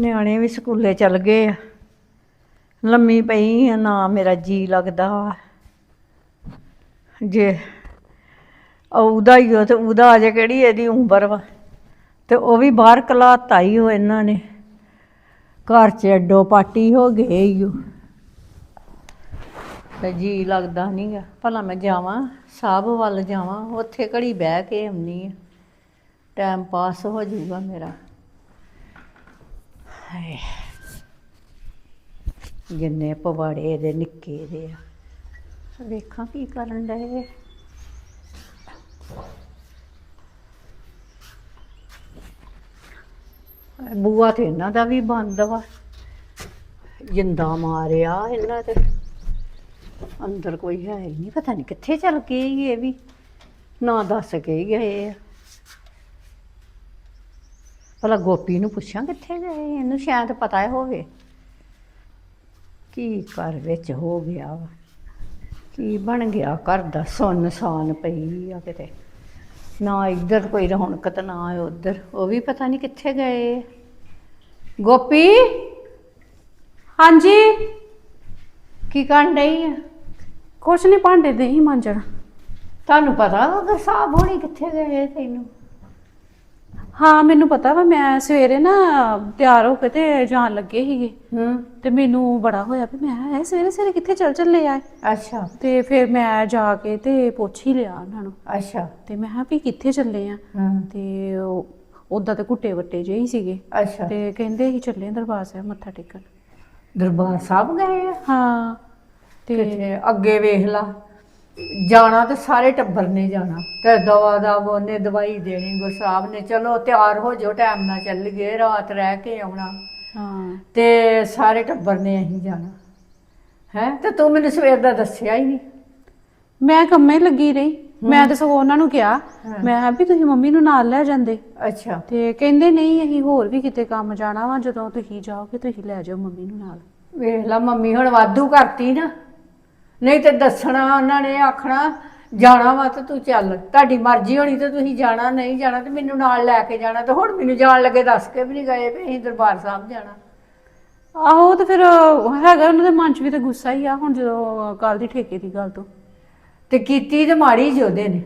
ਨਿਆਣੇ ਵੀ ਸਕੂਲੇ ਚੱਲ ਗਏ ਆ। ਲੰਮੀ ਪਈ ਆ, ਨਾ ਮੇਰਾ ਜੀ ਲੱਗਦਾ ਵਾ। ਜੇ ਉਹਦਾ ਹੀ ਉਹ ਤੇ ਉਹਦਾ ਅਜੇ ਕਿਹੜੀ ਇਹਦੀ ਉਮਰ ਵਾ। ਤੇ ਉਹ ਵੀ ਬਾਹਰ ਕਲਾਤਾ ਹੀ ਉਹ ਇਹਨਾਂ ਨੇ। ਘਰ ਚ ਐਡੋ ਪਾਟੀ ਹੋ ਗਏ ਈ ਤੇ ਜੀ ਲੱਗਦਾ ਨਹੀਂਗਾ ਭਲਾ ਮੈਂ ਜਾਵਾਂ ਸਾਹਬ ਵੱਲ ਜਾਵਾਂ, ਉੱਥੇ ਘੜੀ ਬਹਿ ਕੇ ਆਉਣੀ ਆ। ਟਾਈਮ ਪਾਸ ਹੋ ਜਾਊਗਾ ਮੇਰਾ। ਹਾਏ। ਜਿੰਨੇ ਪਵਾੜੇ ਦੇ ਨਿੱਕੇ ਦੇ ਆ। ਵੇਖਾਂ ਕੀ ਕਰਨ ਡਏ ਬੂਆ ਤੇ ਇਹਨਾਂ ਦਾ ਵੀ ਬੰਦ ਵਾ। ਜਿੰਦਾ ਮਾਰਿਆ ਇਹਨਾਂ ਤੇ। ਅੰਦਰ ਕੋਈ ਹੈ ਹੀ ਨਹੀਂ, ਪਤਾ ਨਹੀਂ ਕਿੱਥੇ ਚਲ ਗਏ ਈ ਇਹ ਵੀ। ਨਾ ਦੱਸ ਕੇ ਹੀ ਗਏ ਆ। ਭਲਾ ਗੋਪੀ ਨੂੰ ਪੁੱਛਾਂ ਕਿੱਥੇ ਗਏ? ਇਹਨੂੰ ਸ਼ਾਇਦ ਪਤਾ ਹੋਵੇ। ਕੀ ਘਰ ਵਿੱਚ ਹੋ ਗਿਆ ਵਾ? ਕੀ ਬਣ ਗਿਆ ਘਰ ਦਾ? ਸੁੰਨਸਾਨ ਪਈ ਆ ਕਿਤੇ। ਨਾ ਇੱਧਰ ਕੋਈ ਰੌਣਕ ਤੇ ਨਾ ਉੱਧਰ। ਉਹ ਵੀ ਪਤਾ ਨਹੀਂ ਕਿੱਥੇ ਗਏ। ਗੋਪੀ? ਹਾਂਜੀ। ਕੀ ਕਰਨ ਡਈ ਆ? ਕੁਛ ਨਹੀਂ ਭਾਂਡੇ ਦੇ ਹੀ ਮਾਂਜਣ। ਤੁਹਾਨੂੰ ਪਤਾ ਵਾ ਸਾਹਬ ਹੋਣੀ ਕਿੱਥੇ ਗਏ ਤੈਨੂੰ? ਹਾਂ ਮੈਨੂੰ ਪਤਾ ਵਾ ਮੈਂ ਸਵੇਰੇ ਨਾ ਤਿਆਰ ਹੋ ਕੇ ਤੇ ਜਾਣ ਲੱਗੇ ਸੀਗੇ। ਹੂੰ। ਤੇ ਮੈਨੂੰ ਬੜਾ ਹੋਇਆ ਵੀ ਮੈਂ ਇਹ ਸਵੇਰੇ ਸਵੇਰੇ ਕਿੱਥੇ ਚੱਲ ਚੱਲੇ ਆ ਅੱਛਾ। ਤੇ ਫਿਰ ਮੈਂ ਜਾ ਕੇ ਤੇ ਪੁੱਛ ਹੀ ਲਿਆ ਉਹਨਾਂ ਨੂੰ। ਅੱਛਾ। ਤੇ ਮੈਂ ਕਿਹਾ ਵੀ ਕਿੱਥੇ ਚੱਲੇ ਆ? ਹੂੰ। ਤੇ ਉਦਾਂ ਤੇ ਘੁੱਟੇ ਵੱਟੇ ਜਿਹੇ ਹੀ ਸੀਗੇ। ਅੱਛਾ। ਤੇ ਕਹਿੰਦੇ ਸੀ ਚੱਲੇ ਆ ਦਰਬਾਰ ਸਾਹਿਬ ਮੱਥਾ ਟੇਕਣ। ਦਰਬਾਰ ਸਾਹਿਬ ਗਏ ਆ? ਹਾਂ। ਤੇ ਕਿਤੇ ਅੱਗੇ ਵੇਖ ਲਾ। ਜਾਣਾ ਤੇ ਸਾਰੇ ਟੱਬਰ ਨੇ ਜਾਣਾ। ਤੇ ਦਵਾ ਦਾ ਉਹਨੇ ਦਵਾਈ ਦੇਣੀ ਗੁਰਸਾਹਿਬ ਨੇ ਚਲੋ ਤਿਆਰ ਹੋ ਜਾਓ ਟਾਈਮ ਨਾਲ ਚੱਲ ਗਏ ਰਾਤ ਰਹਿ ਕੇ ਆਉਣਾ। ਹਾਂ। ਤੇ ਸਾਰੇ ਟੱਬਰ ਨੇ ਅਸੀਂ ਜਾਣਾ। ਹੈ? ਤੇ ਤੂੰ ਮੈਨੂੰ ਸਵੇਰ ਦਾ ਦੱਸਿਆ ਹੀ ਨਹੀਂ। ਮੈਂ ਕੰਮੇ ਲੱਗੀ ਰਹੀ। ਮੈਂ ਤਾਂ ਸਗੋਂ ਉਹਨਾਂ ਨੂੰ ਕਿਹਾ। ਮੈਂ ਕਿਹਾ ਵੀ ਤੁਸੀਂ ਮੰਮੀ ਨੂੰ ਨਾਲ ਲੈ ਜਾਂਦੇ। ਅੱਛਾ। ਤੇ ਕਹਿੰਦੇ ਨਹੀਂ ਅਸੀਂ ਹੋਰ ਵੀ ਕਿਤੇ ਕੰਮ ਜਾਣਾ ਵਾ ਜਦੋਂ ਤੁਸੀਂ ਜਾਓਗੇ ਤੁਸੀਂ ਲੈ ਜਾਓ ਮੰਮੀ ਨੂੰ ਨਾਲ। ਵੇਖ ਲਾ ਮੰਮੀ ਹੁਣ ਵਾਧੂ ਕਰਤੀ ਨਾ। ਨਹੀਂ ਤੇ ਦੱਸਣਾ ਉਹਨਾਂ ਨੇ ਆਖਣਾ ਜਾਣਾ ਵਾ ਤੇ ਤੂੰ ਚੱਲ। ਤੁਹਾਡੀ ਮਰਜ਼ੀ ਹੋਣੀ ਤੇ ਤੁਸੀਂ ਜਾਣਾ ਨਹੀਂ ਜਾਣਾ ਤੇ ਮੈਨੂੰ ਨਾਲ ਲੈ ਕੇ ਜਾਣਾ ਤੇ ਹੁਣ ਮੈਨੂੰ ਜਾਣ ਲੱਗੇ ਦੱਸ ਕੇ ਵੀ ਨਹੀਂ ਗਏ ਵੀ ਅਸੀਂ ਦਰਬਾਰ ਸਾਹਿਬ ਜਾਣਾ। ਆਹੋ ਤੇ ਫਿਰ ਹੈਗਾ ਉਹਨਾਂ ਦੇ ਮਨ 'ਚ ਵੀ ਤੇ ਗੁੱਸਾ ਹੀ ਆ ਹੁਣ ਜਦੋਂ ਕੱਲ ਦੀ ਠੇਕੇ ਦੀ ਗੱਲ ਤੋਂ। ਤੇ ਕੀਤੀ ਤੇ ਮਾੜੀ ਜੋਦੇ ਨੇ।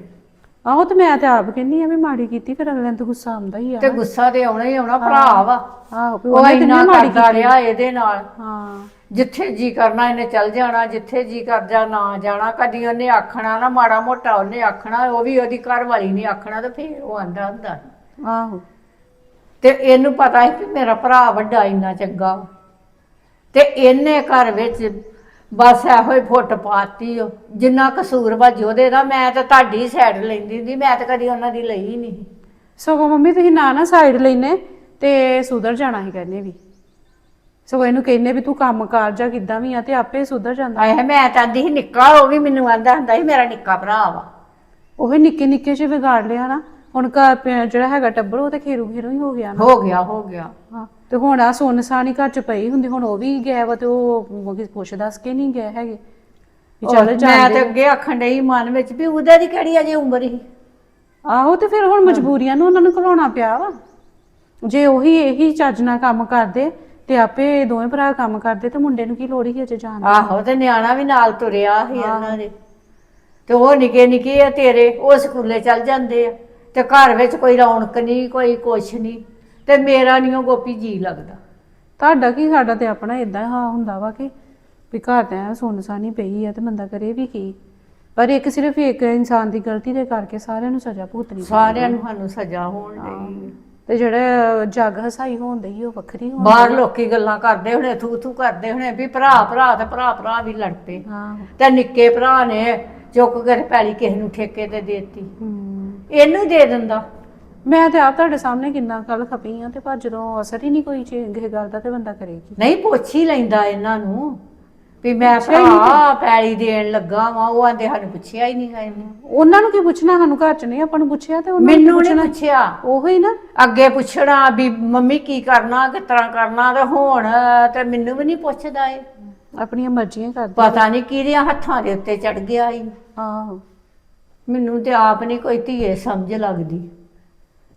ਆਹੋ ਤੇ ਮੈਂ ਤੇ ਆਪ ਕਹਿੰਦੀ ਆ ਵੀ ਮਾੜੀ ਕੀਤੀ ਫਿਰ ਅਗਲੇ ਨੂੰ ਤਾਂ ਗੁੱਸਾ ਆਉਂਦਾ ਹੀ ਆ ਤੇ ਗੁੱਸਾ ਤੇ ਆਉਣਾ ਹੀ ਆਉਣਾ ਭਰਾ ਵਾ। ਆਹੋ ਉਹ ਇੰਨਾ ਮਾੜੀ ਕਰਦਾ ਰਿਹਾ ਇਹਦੇ ਨਾਲ। ਹਾਂ। ਜਿੱਥੇ ਜੀ ਕਰਨਾ ਇਹਨੇ ਚੱਲ ਜਾਣਾ ਜਿੱਥੇ ਜੀ ਕਰਦਾ ਨਾ ਜਾਣਾ ਕਦੀ ਉਹਨੇ ਆਖਣਾ ਨਾ ਮਾੜਾ ਮੋਟਾ ਉਹਨੇ ਆਖਣਾ ਉਹ ਵੀ ਉਹਦੀ ਘਰ ਵਾਲੀ ਨਹੀਂ ਆਖਣਾ ਤੇ ਫੇਰ ਉਹ ਆਂਦਾ ਹੁੰਦਾ। ਆਹੋ ਤੇ ਇਹਨੂੰ ਪਤਾ ਸੀ ਕਿ ਮੇਰਾ ਭਰਾ ਵੱਡਾ ਇੰਨਾ ਚੰਗਾ। ਤੇ ਇਹਨੇ ਘਰ ਵਿੱਚ ਬਸ ਇਹੋ ਹੀ ਫੁੱਟ ਪਾਤੀ ਉਹ ਜਿੰਨਾ ਕਸੂਰ ਵਾ ਜੋਦੇ ਦਾ ਮੈਂ ਤਾਂ ਤੁਹਾਡੀ ਸਾਈਡ ਲੈਂਦੀ ਹੁੰਦੀ ਮੈਂ ਤਾਂ ਕਦੀ ਉਹਨਾਂ ਦੀ ਲਈ ਨਹੀਂ ਸਗੋਂ ਮੰਮੀ ਤੁਸੀਂ ਨਾ ਨਾ ਸਾਈਡ ਲੈਨੇ ਤੇ ਸੁਧਰ ਜਾਣਾ ਹੀ ਕਹਿੰਦੇ ਵੀ ਸਗੋਂ ਇਹਨੂੰ ਕਹਿੰਦੇ ਵੀ ਤੂੰ ਕੰਮ ਕਾਰ ਜਾ ਕਿੱਦਾਂ ਵੀ ਆ ਤੇ ਆਪੇ ਸੁਧਰ ਜਾਂਦਾ। ਆਏ ਮੈਂ ਤਾਂ ਸੀ ਨਿੱਕਾ ਉਹ ਵੀ ਮੈਨੂੰ ਆਂਦਾ ਹੁੰਦਾ ਸੀ ਮੇਰਾ ਨਿੱਕਾ ਭਰਾ ਵਾ। ਉਹ ਨਿੱਕੇ ਨਿੱਕੇ ਚ ਵਿਗਾੜ ਲਿਆ ਨਾ। ਹੁਣ ਘਰ ਪਿਆ ਜਿਹੜਾ ਹੈਗਾ ਟੱਬਰ ਉਹ ਤੇ ਖੇਰੂ ਖੇਰੂ ਹੀ ਹੋ ਗਿਆ ਨਾ। ਹੋ ਗਿਆ ਹੋ ਗਿਆ। ਹਾਂ ਤੇ ਹੁਣ ਆ ਸੁੰਨ ਸਾਨੀ ਘਰ ਚ ਪਈ ਹੁੰਦੀ ਹੁਣ ਉਹ ਵੀ ਗਿਆ ਵਾ ਤੇ ਉਹ ਉਹ ਪੁੱਛ ਦੱਸ ਕੇ ਨਹੀਂ ਗਏ ਹੈਗੇ। ਵੀ ਚੱਲ ਮੈਂ ਤੇ ਜਾਂਦੇ ਅੱਗੇ ਆਖਣ ਡਈ ਮਨ ਵਿੱਚ ਵੀ ਉਹਦੇ ਦੀ ਕਿਹੜੀ ਅਜੇ ਉਮਰ ਸੀ? ਆਹੋ ਤੇ ਫਿਰ ਹੁਣ ਮਜਬੂਰੀਆਂ ਨੂੰ ਉਹਨਾਂ ਨੂੰ ਘਲਾਉਣਾ ਪਿਆ ਵਾ। ਜੇ ਉਹੀ ਇਹੀ ਚੱਜ ਨਾਲ ਕੰਮ ਕਰਦੇ ਤੇ ਆਪੇ ਦੋਵੇਂ ਭਰਾ ਕੰਮ ਕਰਦੇ ਤੇ ਮੁੰਡੇ ਨੂੰ ਕੀ ਲੋੜ ਹੀ ਅਜੇ ਜਾਣ ਦੀ? ਆਹੋ ਤੇ ਨਿਆਣਾ ਵੀ ਨਾਲ ਤੁਰਿਆ ਸੀ ਇਹਨਾਂ ਦੇ। ਤੇ ਉਹ ਨਿੱਕੇ ਨਿੱਕੇ ਆ ਤੇਰੇ ਉਹ ਸਕੂਲੇ ਚੱਲ ਜਾਂਦੇ ਆ। ਤੇ ਘਰ ਵਿੱਚ ਕੋਈ ਰੌਣਕ ਨਹੀਂ ਕੋਈ ਕੁਛ ਨਹੀਂ। ਤੇ ਮੇਰਾ ਨਹੀਂ ਉਹ ਗੋਪੀ ਜੀ ਲੱਗਦਾ। ਤੁਹਾਡਾ ਕੀ ਸਾਡਾ ਤੇ ਆਪਣਾ ਇਦਾਂ ਹਾਂ ਹੁੰਦਾ ਵਾ ਕਿ ਵੀ ਘਰ ਤੇ ਸੁੰਨ ਸਾਨੀ ਪਈ ਆ ਤੇ ਬੰਦਾ ਕਰੇ ਵੀ ਕੀ। ਪਰ ਇੱਕ ਸਿਰਫ ਇੱਕ ਇਨਸਾਨ ਦੀ ਗਲਤੀ ਦੇ ਕਰਕੇ ਸਾਰਿਆਂ ਨੂੰ ਸਜ਼ਾ ਭੁਗਤਣੀ ਪੈਂਦੀ ਸਾਰਿਆਂ ਨੂੰ ਸਾਨੂੰ ਸਜ਼ਾ ਹੋਣ ਡਈ ਤੇ ਜਿਹੜੇ ਜੱਗ ਹਸਾਈ ਹੋਣ ਡਈ ਉਹ ਵੱਖਰੀ ਹੋਣ ਬਾਹਰ ਲੋਕੀ ਗੱਲਾਂ ਕਰਦੇ ਹੁਣੇ ਥੂ ਥੂ ਕਰਦੇ ਹੁਣੇ ਵੀ ਭਰਾ ਭਰਾ ਤੇ ਭਰਾ ਭਰਾ ਵੀ ਲੜ ਪਏ। ਹਾਂ ਤੇ ਨਿੱਕੇ ਭਰਾ ਨੇ ਚੁੱਕ ਕੇ ਪੈਲੀ ਕਿਸੇ ਨੂੰ ਠੇਕੇ ਤੇ ਦੇਤੀ। ਇਹਨੂੰ ਦੇ ਦਿੰਦਾ। ਮੈਂ ਤੇ ਆਪ ਤੁਹਾਡੇ ਸਾਹਮਣੇ ਕਿੰਨਾ ਕੱਲ ਖਪੀ ਆ ਤੇ ਪਰ ਜਦੋਂ ਅਸਰ ਹੀ ਨਹੀਂ ਕੋਈ ਚੀਜ਼ ਗੱਲ ਦਾ ਤੇ ਬੰਦਾ ਕਰੇਗੀ ਨਹੀਂ ਪੁੱਛ ਹੀ ਲੈਂਦਾ ਇਹਨਾਂ ਨੂੰ। ਵੀ ਮੈਂ ਭਰਾ ਪੈਲੀ ਦੇਣ ਲੱਗਾ ਵਾਂ ਉਹ ਆਂਦੇ ਸਾਨੂੰ ਪੁੱਛਿਆ ਹੀ ਨਹੀਂ ਗਾ ਇਹਨੇ। ਉਹਨਾਂ ਨੂੰ ਕੀ ਪੁੱਛਣਾ ਸਾਨੂੰ ਘਰ ਚ ਨਹੀਂ ਆਪਾਂ ਨੂੰ ਪੁੱਛਿਆ ਤੇ ਉਹਨਾਂ ਨੂੰ ਮੈਨੂੰ ਨਹੀਂ ਪੁੱਛਣਾ? ਪੁੱਛਿਆ। ਉਹੋ ਹੀ ਨਾ। ਅੱਗੇ ਪੁੱਛਣਾ ਵੀ ਮੰਮੀ ਕੀ ਕਰਨਾ ਕਿਸ ਤਰ੍ਹਾਂ ਕਰਨਾ ਤੇ ਹੁਣ ਤੇ ਮੈਨੂੰ ਵੀ ਨਹੀਂ ਪੁੱਛਦਾ ਏ ਆਪਣੀਆਂ ਮਰਜ਼ੀਆਂ ਕਰਦੇ ਪਤਾ ਨਹੀਂ ਕਿਹਦੀਆਂ ਹੱਥਾਂ ਦੇ ਉੱਤੇ ਚੜ ਗਿਆ ਈ ਆਹੋ। ਮੈਨੂੰ ਤੇ ਆਪ ਨਹੀਂ ਕੋਈ ਧੀਏ ਸਮਝ ਲੱਗਦੀ।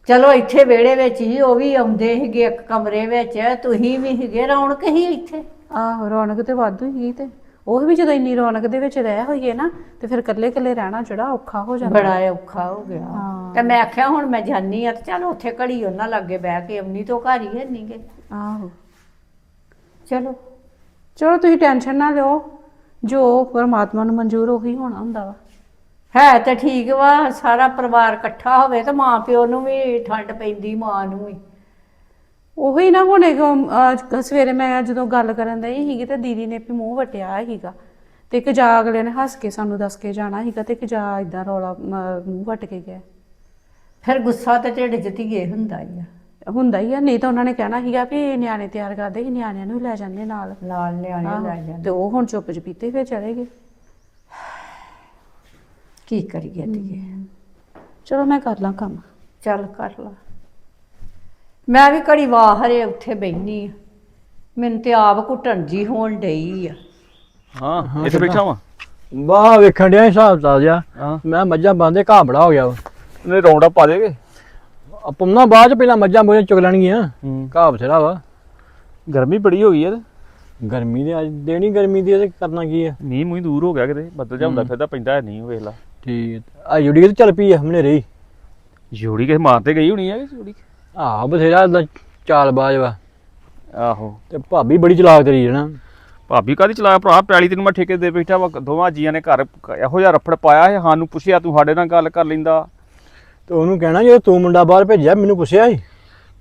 ਚਲੋ ਇੱਥੇ ਵਿਹੜੇ ਵਿੱਚ ਹੀ ਉਹ ਵੀ ਆਉਂਦੇ ਸੀਗੇ ਇੱਕ ਕਮਰੇ ਵਿੱਚ ਤੁਸੀਂ ਵੀ ਸੀਗੇ ਰੌਣਕ ਹੀ ਇੱਥੇ। ਆਹੋ ਰੌਣਕ ਤੇ ਵਾਧੂ ਹੀ ਤੇ। ਉਹ ਵੀ ਜਦੋਂ ਇੰਨੀ ਰੌਣਕ ਦੇ ਵਿੱਚ ਰਹਿ ਹੋਈਏ ਨਾ ਤੇ ਫਿਰ ਇਕੱਲੇ ਇਕੱਲੇ ਰਹਿਣਾ ਜਿਹੜਾ ਔਖਾ ਹੋ ਜਾਂਦਾ। ਬੜਾ ਔਖਾ ਹੋ ਗਿਆ। ਹਾਂ। ਤੇ ਮੈਂ ਆਖਿਆ ਹੁਣ ਮੈਂ ਜਾਨੀ ਆ ਤੇ ਚਲ ਉੱਥੇ ਘੜੀ ਉਹਨਾਂ ਲਾਗੇ ਬਹਿ ਕੇ ਆਉਣੀ ਤੋਂ ਘਰ ਹੀ ਹੈ ਨਹੀਂਗੇ ਆਹੋ। ਚਲੋ। ਚਲੋ ਤੁਸੀਂ ਟੈਨਸ਼ਨ ਨਾ ਲਿਓ। ਜੋ ਪਰਮਾਤਮਾ ਨੂੰ ਮਨਜ਼ੂਰ ਉਹੀ ਹੋਣਾ ਹੁੰਦਾ ਵਾ। ਹੈ ਤਾਂ ਠੀਕ ਵਾ ਸਾਰਾ ਪਰਿਵਾਰ ਇਕੱਠਾ ਹੋਵੇ ਤਾਂ ਮਾਂ ਪਿਓ ਨੂੰ ਵੀ ਠੰਡ ਪੈਂਦੀ ਮਾਂ ਨੂੰ ਵੀ। ਉਹੀ ਨਾ ਹੁਣ ਅਹ, ਸਵੇਰੇ ਮੈਂ ਜਦੋਂ ਗੱਲ ਕਰਨ ਦਈ ਸੀਗੀ ਤੇ ਦੀਦੀ ਨੇ ਵੀ ਮੂੰਹ ਵਟਿਆ ਸੀਗਾ ਤੇ ਇੱਕ ਜਾ ਅਗਲੇ ਨੇ ਹੱਸ ਕੇ ਸਾਨੂੰ ਦੱਸ ਕੇ ਜਾਣਾ ਸੀਗਾ ਤੇ ਇੱਕ ਜਾ ਇਦਾਂ ਰੌਲਾ ਅਹ, ਮੂੰਹ ਵਟ ਕੇ ਗਿਆ। ਫਿਰ ਗੁੱਸਾ ਤੇ ਢਿੱਡ 'ਚ ਧੀਏ ਹੁੰਦਾ ਹੀ ਆ। ਹੁੰਦਾ ਹੀ ਆ ਨਹੀਂ ਤਾਂ ਉਹਨਾਂ ਨੇ ਕਹਿਣਾ ਸੀਗਾ ਵੀ ਨਿਆਣੇ ਤਿਆਰ ਕਰਦੇ ਸੀ ਨਿਆਣਿਆਂ ਨੂੰ ਲੈ ਜਾਂਦੇ ਨਾਲ। ਨਾਲ ਨਿਆਣੇ ਆਹੋ, ਲੈ ਜਾਂਦੇ। ਤੇ ਉਹ ਹੁਣ ਚੁੱਪ ਚਪੀਤੇ ਫਿਰ ਚਲੇ ਗਏ। ਕੀ ਕਰੀਏ ਧੀਏ ਚਲੋ ਮੈਂ ਕਰ ਲਾਂ ਕੰਮ। ਚੱਲ ਕਰ ਲਾ। ਮੈਂ ਵੀ ਘੜੀ ਵਾਹਰੇ ਉੱਥੇ ਬੈਣੀ ਆ। ਮੈਨੂੰ ਤੇ ਆਪ ਘੁੱਟਣ ਜੀ ਹੋਣ ਡਈ ਆ। ਹਾਂ ਇੱਥੇ ਬੈਠਾ ਵਾਂ। ਵਾਹ ਵੇਖਣ ਡਿਆ ਹਿਸਾਬ ਤਾਜ਼ਾ ਹਾਂ। ਮੈਂ ਮੱਝਾਂ ਬੰਦੇ ਘਾਹ ਬੜਾ ਹੋ ਗਿਆ ਵਾ। ਨੇ ਰੌਂਡ ਅਪ ਪਾ ਦੇਗੇ। ਪੰਨਾ ਬਾਅਦ ਚ ਪਹਿਲਾਂ ਮੱਝਾਂ ਮੋਝਾਂ ਚੁਗ ਲੈਣਗੀਆਂ। ਘਾਹ ਬਥੇਰਾ ਵਾ। ਗਰਮੀ ਬੜੀ ਹੋ ਗਈ ਯਾਰ ਗਰਮੀ ਦੇ ਅੱਜ ਦੇਣੀ ਗਰਮੀ ਦੀ ਤੇ ਕਰਨਾ ਕੀ ਆ। ਮੀਂਹ ਮੂੰਹ ਦੂਰ ਹੋ ਗਿਆ ਕਿਤੇ। ਬੱਦਲ ਜਾਂਦਾ ਫਿਰਦਾ ਪੈਂਦਾ ਨਹੀਂ ਵੇਖ ਲਾ। ਠੀਕ ਆ। ਜੁੜੀ ਤੇ ਚੱਲ ਪਈ ਆ ਹਮਨੇ ਰਹੀ ਜੋੜੀ ਕਿਸੇ ਮਾਰ ਤੇ ਗਈ ਹੋਣੀ ਹੈ ਕਿ ਜੋੜੀ? ਆਹ ਬਥੇਰਾ ਏਦਾਂ ਚਾਲ ਬਾਜ ਵਾ। ਆਹੋ। ਤੇ ਭਾਬੀ ਬੜੀ ਚਲਾਕ ਤੇਰੀ ਹੈ ਨਾ। ਭਾਬੀ ਕਾਦੀ ਚਲਾਇਆ ਭਰਾ ਪੈਲੀ ਤੈਨੂੰ ਮੈਂ ਠੇਕੇ ਦੇ ਬੈਠਾ ਵਾ ਦੋਵਾਂ ਜੀਆਂ ਨੇ ਘਰ ਇਹੋ ਜਿਹਾ ਰਫੜ ਪਾਇਆ ਹੈ ਸਾਨੂੰ ਪੁੱਛਿਆ ਤੂੰ ਸਾਡੇ ਨਾਲ ਗੱਲ ਕਰ ਲੈਂਦਾ। ਤੇ ਉਹਨੂੰ ਕਹਿਣਾ ਜੇ ਤੂੰ ਮੁੰਡਾ ਬਾਹਰ ਭੇਜਿਆ ਮੈਨੂੰ ਪੁੱਛਿਆ ਸੀ।